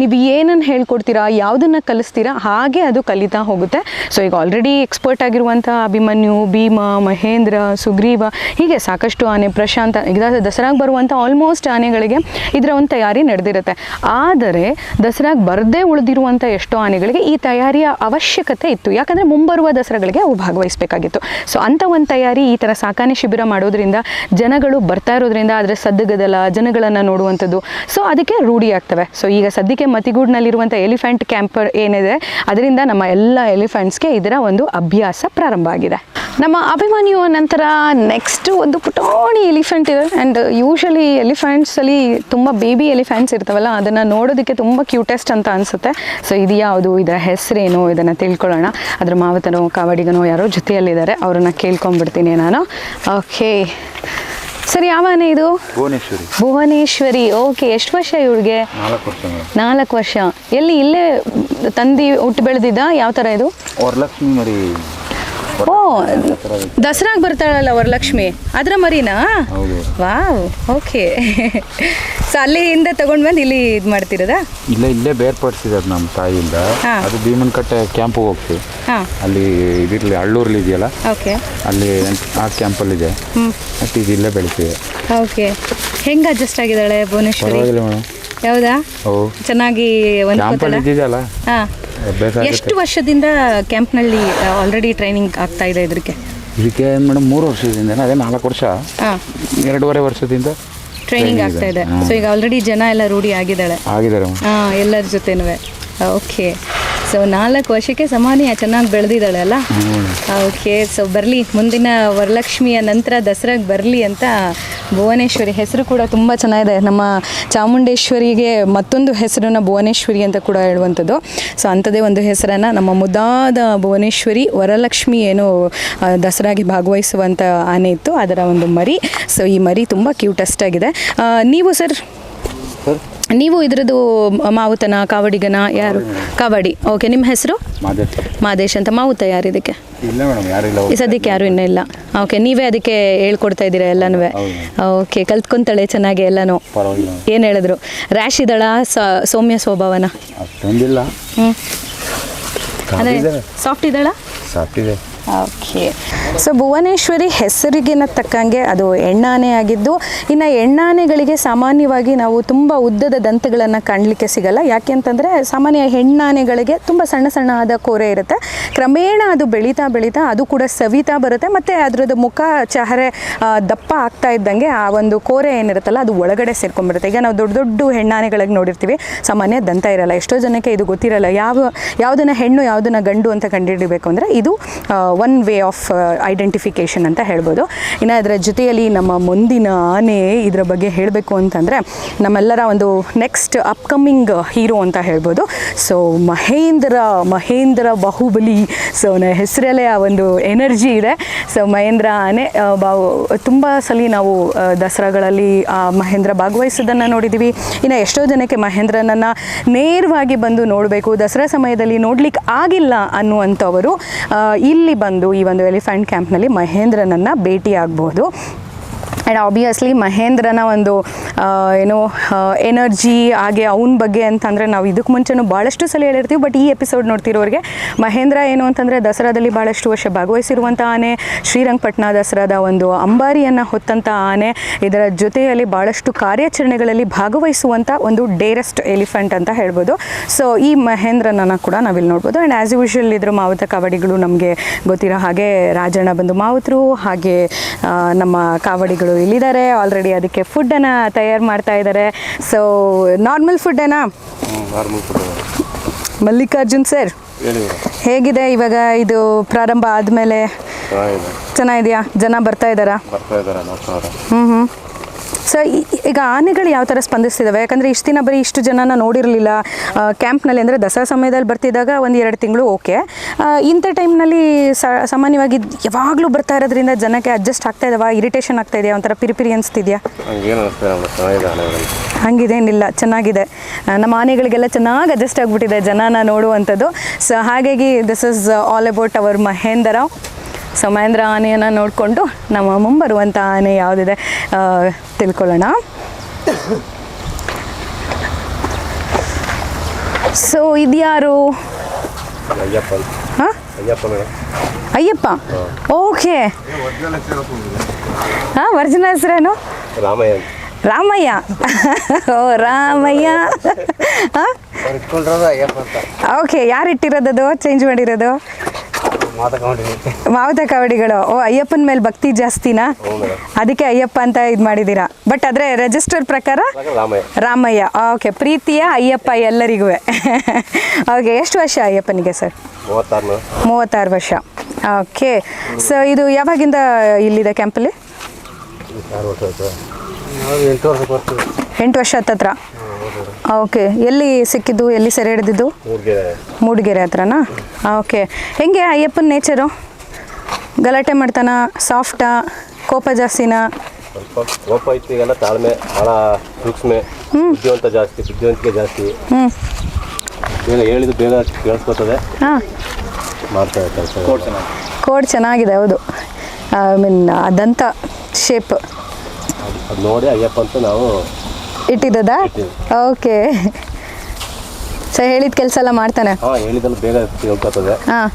ನೀವು ಏನನ್ನು ಹೇಳ್ಕೊಡ್ತೀರಾ, ಯಾವುದನ್ನು ಕಲಿಸ್ತೀರಾ, ಹಾಗೆ ಅದು ಕಲಿತಾ ಹೋಗುತ್ತೆ. ಸೊ ಈಗ ಆಲ್ರೆಡಿ ಎಕ್ಸ್ಪರ್ಟ್ ಆಗಿರುವಂಥ ಅಭಿಮನ್ಯು, ಭೀಮ, ಮಹೇಂದ್ರ, ಸುಗ್ರೀವ, ಹೀಗೆ ಸಾಕಷ್ಟು ಆನೆ, ಪ್ರಶಾಂತ, ಈಗ ದಸರಾಗೆ ಬರುವಂಥ ಆಲ್ಮೋಸ್ಟ್ ಆನೆಗಳಿಗೆ ಇದರ ಒಂದು ತಯಾರಿ ನಡೆದಿರುತ್ತೆ. ಆದರೆ ದಸರಾಗೆ ಬರದೇ ಉಳಿದಿರುವಂಥ ಎಷ್ಟೋ ಆನೆಗಳಿಗೆ ಈ ತಯಾರಿಯ ಅವಶ್ಯಕತೆ ಇತ್ತು. ಯಾಕಂದರೆ ಮುಂಬರುವ ದಸರಾಗಳಿಗೆ ಅವು ಭಾಗವಹಿಸಬೇಕಾಗಿತ್ತು. ಸೊ ಅಂಥ ಒಂದು ತಯಾರಿ ಈ ಥರ ಸಾಕಾನೆ ಶಿಬಿರ ಮಾಡೋದ್ರಿಂದ ಜನಗಳು ಬರ್ತಾ ಇರೋದ್ರಿಂದ ಅದರ ಸದ್ದುಗದಲ, ಜನಗಳನ್ನು ನೋಡುವಂಥದ್ದು ಸೊ ಅದಕ್ಕೆ ರೂಢಿ ಆಗ್ತವೆ. ಸೊ ಈಗ ಸದ್ಯಕ್ಕೆ ಮತಿಗೂಡ್ನಲ್ಲಿರುವಂಥ ಎಲಿಫೆಂಟ್ ಕ್ಯಾಂಪರ್ ಏನಿದೆ, ಅದರಿಂದ ನಮ್ಮ ಎಲ್ಲ ಎಲಿಫೆಂಟ್ಸ್ಗೆ ಇದರ ಒಂದು ಅಭ್ಯಾಸ ಪ್ರಾರಂಭ ಆಗಿದೆ. ನಮ್ಮ ಅಭಿಮಾನಿಯು ನಂತರ ನೆಕ್ಸ್ಟ್ ಒಂದು ಪುಟಾಣಿ ಎಲಿಫೆಂಟ್ ಇದೆ. ಆ್ಯಂಡ್ ಯೂಶಲಿ ಎಲಿಫೆಂಟ್ಸಲ್ಲಿ ತುಂಬ ಬೇಬಿ ಎಲಿಫೆಂಟ್ಸ್ ಇರ್ತಾವಲ್ಲ ಅದನ್ನು ನೋಡೋದಕ್ಕೆ ತುಂಬ ಕ್ಯೂಟೆಸ್ಟ್ ಅಂತ ಅನಿಸುತ್ತೆ. ಸೊ ಇದು ಯಾವುದು? ಇದರ ಹೆಸರೇನು? ಇದನ್ನು ತಿಳ್ಕೊಳ್ಳೋಣ. ಅದ್ರ ಮಾವತನೋ ಕಾವಡಿಗನೋ ಯಾರೋ ಜೊತೆಯಲ್ಲಿದ್ದಾರೆ. ಅವರನ್ನು ಕೇಳ್ಕೊಂಡ್ಬಿಡ್ತೀನಿ ನಾನು. ಓಕೆ ಸರಿ ಯಾವ ಆನೆ ಇದು? ಭುವನೇಶ್ವರಿ. ಭುವನೇಶ್ವರಿ. ಓಕೆ ಎಷ್ಟು ವರ್ಷ ಇವ್ರಿಗೆ ನಾಲ್ಕು ವರ್ಷ ಮೇಡಮ್. ನಾಲ್ಕು ವರ್ಷ. ಎಲ್ಲಿ ಇಲ್ಲೇ ತಂದಿ ಹುಟ್ಟು ಬೆಳೆದಿದ್ದ? ಯಾವ ಥರ ಇದು? ವರಲಕ್ಷ್ಮಿ ಮರಿ. ಓ ದಸರಾಗೆ ಬರ್ತಾಳಲ್ಲ ವರಲಕ್ಷ್ಮಿ? ಅದರ ಮರಿನಾ? ಹೌದು. Wow okay. ಸೊ ಅಲ್ಲಿ ಹಿಂದೆ ತಗೊಂಡ್ ಬಂದು ಇಲ್ಲಿ ಇದು ಮಾಡ್ತಿರೋದಾ? ಇಲ್ಲ ಇಲ್ಲೇ ಬೇರ್ಪಡಿಸಿದ ನಮ್ಮ ತಾಯಿಯಿಂದ. ಹಾ. ಅದು ಭೀಮನಕಟ್ಟೆ ಕ್ಯಾಂಪಿಗೆ ಹೋಗ್ತೀವಿ. ಹಾಂ. ಅಲ್ಲಿ ಇದಿರಲಿ ಹಳ್ಳೂರ್ಲಿ ಇದೆಯಲ್ಲ? ಓಕೆ. ಅಲ್ಲಿ ಆ ಕ್ಯಾಂಪಲ್ಲಿದೆ. ಮತ್ತು ಇದು ಇಲ್ಲೇ ಬೆಳಿತೀವಿ. ಓಕೆ. ಹೆಂಗೆ ಅಡ್ಜಸ್ಟ್ ಆಗಿದ್ದಾಳೆ ಭುವನೇಶ್ವರಿ? ಪರವಾಗಿಲ್ಲ ಮೇಡಮ್. ಹೌದಾ ಓ. ಚೆನ್ನಾಗಿ ಕ್ಯಾಂಪಲ್ಲಿ ಹೊಂದ್ಕೋತಾಳ ಇದ್ದಿದೆಯಲ್ಲ ಹಾಂ. ಎಷ್ಟು ವರ್ಷದಿಂದ ಕ್ಯಾಂಪ್ನಲ್ಲಿ ಆಲ್ರೆಡಿ ಟ್ರೈನಿಂಗ್ ಆಗ್ತಾ ಇದೆ ಇದಕ್ಕೆ ಇದಕ್ಕೆ ಮೇಡಮ್ ಮೂರು ವರ್ಷದಿಂದ ಅದೇ ನಾಲ್ಕು ವರ್ಷ. ಹಾಂ. ಎರಡೂವರೆ ವರ್ಷದಿಂದ ಟ್ರೈನಿಂಗ್ ಆಗ್ತಾ ಇದೆ. ಸೊ ಈಗ ಆಲ್ರೆಡಿ ಜನ ಎಲ್ಲ ರೂಢಿ ಆಗಿದ್ದಾಳೆ? ಆಗಿದ್ದಾರೆ ಹಾಂ ಎಲ್ಲರ ಜೊತೆನೂ ಓಕೆ ಸೊ ನಾಲ್ಕು ವರ್ಷಕ್ಕೆ ಸಮಾನಿಯ ಚೆನ್ನಾಗಿ ಬೆಳೆದಿದ್ದಾಳೆ ಅಲ್ಲ? ಓಕೆ ಸೊ ಬರಲಿ ಮುಂದಿನ ವರಲಕ್ಷ್ಮಿಯ ನಂತರ ದಸರಾಗೆ ಬರಲಿ ಅಂತ ಭುವನೇಶ್ವರಿ ಹೆಸರು ಕೂಡ ತುಂಬ ಚೆನ್ನಾಗಿದೆ. ನಮ್ಮ ಚಾಮುಂಡೇಶ್ವರಿಗೆ ಮತ್ತೊಂದು ಹೆಸರನ್ನು ಭುವನೇಶ್ವರಿ ಅಂತ ಕೂಡ ಹೇಳುವಂಥದ್ದು. ಸೊ ಅಂಥದ್ದೇ ಒಂದು ಹೆಸರನ್ನು ನಮ್ಮ ಮುದ್ದಾದ ಭುವನೇಶ್ವರಿ ವರಲಕ್ಷ್ಮಿ ಏನು ದಸರಾಗಿ ಭಾಗವಹಿಸುವಂಥ ಆನೆ ಇತ್ತು. ಅದರ ಒಂದು ಮರಿ. ಸೊ ಈ ಮರಿ ತುಂಬ ಕ್ಯೂಟೆಸ್ಟ್ ಆಗಿದೆ. ನೀವು ಸರ್ ನೀವು ಇದರದ್ದು ಮಾವುತನ ಕಾವಡಿಗನ ಯಾರು? ಕಾವಡಿ. ಓಕೆ ನಿಮ್ಮ ಹೆಸರು? ಮಾದೇಶ್ ಅಂತ. ಮಾವುತ ಯಾರು ಇದಕ್ಕೆ? ಸದ್ಯಕ್ಕೆ ಯಾರು ಇನ್ನೂ ಇಲ್ಲ. ಓಕೆ ನೀವೇ ಅದಕ್ಕೆ ಹೇಳ್ಕೊಡ್ತಾ ಇದ್ದೀರಾ ಎಲ್ಲನೂ ಓಕೆ ಕಲ್ತ್ಕೊಂತಾಳೆ ಚೆನ್ನಾಗಿ ಎಲ್ಲನೂ. ಏನು ಹೇಳಿದ್ರು? ರ್ಯಾಶ್ ಇದಳ ಸೌಮ್ಯ ಸ್ವಭಾವನ. ಹ್ಞೂ ಅಂದರೆ ಸಾಫ್ಟ್ ಸಾಫ್ಟಿದೆ ಓಕೆ ಸೊ ಭುವನೇಶ್ವರಿ ಹೆಸರಿಗಿನ ತಕ್ಕಂಗೆ ಅದು ಎಣ್ಣಾನೆ ಆಗಿದ್ದು, ಇನ್ನು ಎಣ್ಣಾನೆಗಳಿಗೆ ಸಾಮಾನ್ಯವಾಗಿ ನಾವು ತುಂಬ ಉದ್ದದ ದಂತಗಳನ್ನು ಕಾಣಲಿಕ್ಕೆ ಸಿಗಲ್ಲ. ಯಾಕೆ ಅಂತಂದರೆ, ಸಾಮಾನ್ಯ ಹೆಣ್ಣಾನೆಗಳಿಗೆ ತುಂಬ ಸಣ್ಣ ಸಣ್ಣ ಆದ ಕೋರೆ ಇರುತ್ತೆ. ಕ್ರಮೇಣ ಅದು ಬೆಳೀತಾ ಬೆಳೀತಾ ಅದು ಕೂಡ ಸವಿತಾ ಬರುತ್ತೆ. ಮತ್ತು ಅದರದ್ದು ಮುಖ ಚಹರೆ ದಪ್ಪ ಆಗ್ತಾ ಇದ್ದಂಗೆ ಆ ಒಂದು ಕೋರೆ ಏನಿರುತ್ತಲ್ಲ, ಅದು ಒಳಗಡೆ ಸೇರ್ಕೊಂಡ್ಬಿಡುತ್ತೆ. ಈಗ ನಾವು ದೊಡ್ಡ ದೊಡ್ಡ ಹೆಣ್ಣಾನೆಗಳಿಗೆ ನೋಡಿರ್ತೀವಿ. ಸಾಮಾನ್ಯ ದಂತ ಇರಲ್ಲ. ಎಷ್ಟೋ ಜನಕ್ಕೆ ಇದು ಗೊತ್ತಿರಲ್ಲ. ಯಾವ, ಯಾವುದನ್ನು ಹೆಣ್ಣು, ಯಾವುದನ್ನು ಗಂಡು ಅಂತ ಕಂಡುಹಿಡಬೇಕು ಅಂದರೆ ಇದು ಒನ್ ವೇ ಆಫ್ ಐಡೆಂಟಿಫಿಕೇಷನ್ ಅಂತ ಹೇಳ್ಬೋದು. ಇನ್ನು ಅದರ ಜೊತೆಯಲ್ಲಿ ನಮ್ಮ ಮುಂದಿನ ಆನೆ ಇದರ ಬಗ್ಗೆ ಹೇಳಬೇಕು ಅಂತಂದರೆ ನಮ್ಮೆಲ್ಲರ ಒಂದು ನೆಕ್ಸ್ಟ್ ಅಪ್ಕಮಿಂಗ್ ಹೀರೋ ಅಂತ ಹೇಳ್ಬೋದು. ಸೊ ಮಹೇಂದ್ರ ಮಹೇಂದ್ರ ಬಾಹುಬಲಿ. ಸೊ ನ ಹೆಸರಲ್ಲೇ ಆ ಒಂದು ಎನರ್ಜಿ ಇದೆ. ಸೊ ಮಹೇಂದ್ರ ಆನೆ ಬಾವು ತುಂಬ ಸಲ ನಾವು ದಸರಾಗಳಲ್ಲಿ ಆ ಮಹೇಂದ್ರ ಭಾಗವಹಿಸೋದನ್ನು ನೋಡಿದ್ದೀವಿ ಇನ್ನು ಎಷ್ಟೋ ಜನಕ್ಕೆ ಮಹೇಂದ್ರನನ್ನು ನೇರವಾಗಿ ಬಂದು ನೋಡಬೇಕು. ದಸರಾ ಸಮಯದಲ್ಲಿ ನೋಡ್ಲಿಕ್ಕೆ ಆಗಿಲ್ಲ ಅನ್ನುವಂಥವರು ಇಲ್ಲಿ ಬಂದು ಈ ಒಂದು ಎಲಿಫೆಂಟ್ ಕ್ಯಾಂಪ್ನಲ್ಲಿ ಮಹೇಂದ್ರನನ್ನು ಭೇಟಿ ಆಗ್ಬೋದು ಆ್ಯಂಡ್ ಆಬ್ವಿಯಸ್ಲಿ ಮಹೇಂದ್ರನ ಒಂದು ಏನು ಎನರ್ಜಿ ಹಾಗೆ ಅವನ ಬಗ್ಗೆ ಅಂತಂದರೆ ನಾವು ಇದಕ್ಕೆ ಮುಂಚೆನೂ ಭಾಳಷ್ಟು ಸಲ ಹೇಳಿರ್ತೀವಿ ಬಟ್ ಈ ಎಪಿಸೋಡ್ ನೋಡ್ತಿರೋರಿಗೆ ಮಹೇಂದ್ರ ಏನು ಅಂತಂದರೆ ದಸರಾದಲ್ಲಿ ಭಾಳಷ್ಟು ವರ್ಷ ಭಾಗವಹಿಸಿರುವಂಥ ಆನೆ ಶ್ರೀರಂಗಪಟ್ಟಣ ದಸರಾದ ಒಂದು ಅಂಬಾರಿಯನ್ನು ಹೊತ್ತಂಥ ಆನೆ, ಇದರ ಜೊತೆಯಲ್ಲಿ ಭಾಳಷ್ಟು ಕಾರ್ಯಾಚರಣೆಗಳಲ್ಲಿ ಭಾಗವಹಿಸುವಂಥ ಒಂದು ಡೇರೆಸ್ಟ್ ಎಲಿಫೆಂಟ್ ಅಂತ ಹೇಳ್ಬೋದು. ಸೊ ಈ ಮಹೇಂದ್ರನನ್ನು ಕೂಡ ನಾವಿಲ್ಲಿ ನೋಡ್ಬೋದು. ಆ್ಯಂಡ್ ಆ್ಯಸ್ ಯೂಶುವಲ್ ಇದ್ರ ಮಾವುತ ಕಾವಡಿಗಳು ನಮಗೆ ಗೊತ್ತಿರೋ ಹಾಗೆ ರಾಜಣ್ಣ ಬಂದು ಮಾವುತರು, ಹಾಗೆ ನಮ್ಮ ಕಾವಡಿಗಳು ಇಲ್ಲಿದ್ದಾರೆ. ಆಲ್ರೆಡಿ ಅದಕ್ಕೆ ಫುಡ್ಡನ್ನು ತಯಾರು ಮಾಡ್ತಾ ಇದ್ದಾರೆ. ಸೊ ನಾರ್ಮಲ್ ಫುಡ್ಡೇನಾ ಮಲ್ಲಿಕಾರ್ಜುನ್ ಸರ್ ಹೇಗಿದೆ ಇವಾಗ ಇದು ಪ್ರಾರಂಭ ಆದಮೇಲೆ? ಚೆನ್ನಾಗಿದೆ. ಚೆನ್ನಾಗಿದೆಯಾ? ಜನ ಬರ್ತಾ ಇದ್ದಾರಾ? ಹ್ಮ್ ಹ್ಞೂ ಹ್ಞೂ ಸೊ ಈಗ ಆನೆಗಳು ಯಾವ ಥರ ಸ್ಪಂದಿಸ್ತಿದ್ದಾವೆ ಯಾಕಂದರೆ ಇಷ್ಟು ದಿನ ಬರೀ ಇಷ್ಟು ಜನನ ನೋಡಿರಲಿಲ್ಲ. ಕ್ಯಾಂಪ್ನಲ್ಲಿ ಅಂದರೆ ದಸರಾ ಸಮಯದಲ್ಲಿ ಬರ್ತಿದ್ದಾಗ ಒಂದು ಎರಡು ತಿಂಗಳು ಓಕೆ. ಇಂಥ ಟೈಮ್ನಲ್ಲಿ ಸಾಮಾನ್ಯವಾಗಿ ಯಾವಾಗಲೂ ಬರ್ತಾ ಇರೋದ್ರಿಂದ ಜನಕ್ಕೆ ಅಡ್ಜಸ್ಟ್ ಆಗ್ತಾ ಇದಾವ? ಇರಿಟೇಷನ್ ಆಗ್ತಾ ಇದೆಯಾ? ಒಂಥರ ಪಿರಿಪಿರಿ ಅನಿಸ್ತಿದೆಯಾ? ಹಂಗಿದೇನಿಲ್ಲ. ಚೆನ್ನಾಗಿದೆ. ನಮ್ಮ ಆನೆಗಳಿಗೆಲ್ಲ ಚೆನ್ನಾಗಿ ಅಡ್ಜಸ್ಟ್ ಆಗಿಬಿಟ್ಟಿದೆ ಜನನ ನೋಡುವಂಥದ್ದು. ಸೊ ಹಾಗಾಗಿ this is all about our Mahendra so Mahendra ಆನೆಯನ್ನು ನೋಡಿಕೊಂಡು ನಮ್ಮ ಮುಂಬರುವಂಥ ಆನೆ ಯಾವುದಿದೆ ಆ, ತಿಳ್ಕೊಳ್ಳೋಣ. ಸೊ ಇದ್ಯಾರು? ಅಯ್ಯಪ್ಪ ಅಂತ. ಹಾಂ? ಅಯ್ಯಪ್ಪ. Madam Ayyappa okay. ಹಾಂ ವರ್ಜಿನ ಹೆಸರೇನು? ರಾಮಯ್ಯ. ಓ ರಾಮಯ್ಯ. ಹಾಂ? ಅವ್ರು ಅಯ್ಯಪ್ಪ ಅಂತ. ಓಕೆ ಯಾರು ಇಟ್ಟಿರೋದದು ಚೇಂಜ್ ಮಾಡಿರೋದು? ಮಾವುತ ಕವಡಿಗಳು. ಓ ಅಯ್ಯಪ್ಪನ ಮೇಲೆ ಭಕ್ತಿ ಜಾಸ್ತಿನಾ? ಅದಕ್ಕೆ ಅಯ್ಯಪ್ಪ ಅಂತ ಇದು ಮಾಡಿದ್ದೀರಾ? ಬಟ್ ಆದರೆ ರಿಜಿಸ್ಟರ್ ಪ್ರಕಾರ ರಾಮಯ್ಯ. ಓಕೆ ಪ್ರೀತಿಯ ಅಯ್ಯಪ್ಪ ಎಲ್ಲರಿಗೂ. ಓಕೆ ಎಷ್ಟು ವರ್ಷ ಅಯ್ಯಪ್ಪನಿಗೆ ಸರ್ ಮೂವತ್ತಾರು ವರ್ಷ. ಓಕೆ ಸೊ ಇದು ಯಾವಾಗಿಂದ ಇಲ್ಲಿದೆ ಕ್ಯಾಂಪಲ್ಲಿ ಎಂಟು ವರ್ಷ ಹತ್ತತ್ರ. ಓಕೆ ಎಲ್ಲಿ ಸಿಕ್ಕಿದ್ದು ಎಲ್ಲಿ ಸೆರೆ ಹಿಡಿದಿದ್ದು? ಮೂಡಿಗೆರೆ. ಹತ್ರನಾ? ಓಕೆ ಹೆಂಗೆ ಅಯ್ಯಪ್ಪನ ನೇಚರು ಗಲಾಟೆ ಮಾಡ್ತಾನ? ಸಾಫ್ಟಾ ಕೋಪ ಜಾಸ್ತಿನಾ? ಸ್ವಲ್ಪ ಕೋಪ ಇತ್ತು ಈಗೆಲ್ಲ ತಾಳ್ಮೆ ಭಾಳ ಸೂಕ್ಷ್ಮೆ. ಬುದ್ಧಿವಂತ ಜಾಸ್ತಿ ಬುದ್ಧಿವಂತಿಕೆ ಜಾಸ್ತಿ. ಹ್ಞೂ ಬೇಗ ಹೇಳಿದ್ದು ಬೇಗ ಕೇಳಿಸ್ಕೊತದೆ ಹಾಂ. ಮಾಡ್ತಾ ಕೆಲಸ ಕೋಡ್ ಚೆನ್ನಾಗಿದೆ. ಹೌದು. ಐ ಮೀನ್ ಅದಂತ ಶೇಪ್ ಅದು ನೋಡಿ ಅಯ್ಯಪ್ಪ ಅಂತ ನಾವು ಇಟ್ಟಿದ್ದದಾ? ಓಕೆ. ಸೊ ಹೇಳಿದ ಕೆಲಸ ಎಲ್ಲ ಮಾಡ್ತಾನೆ? ಹಾ ಹೇಳಿದಲ್ಲ ಬೇಗ ಕೇಳ್ಕೊತದೆ ಹಾಂ.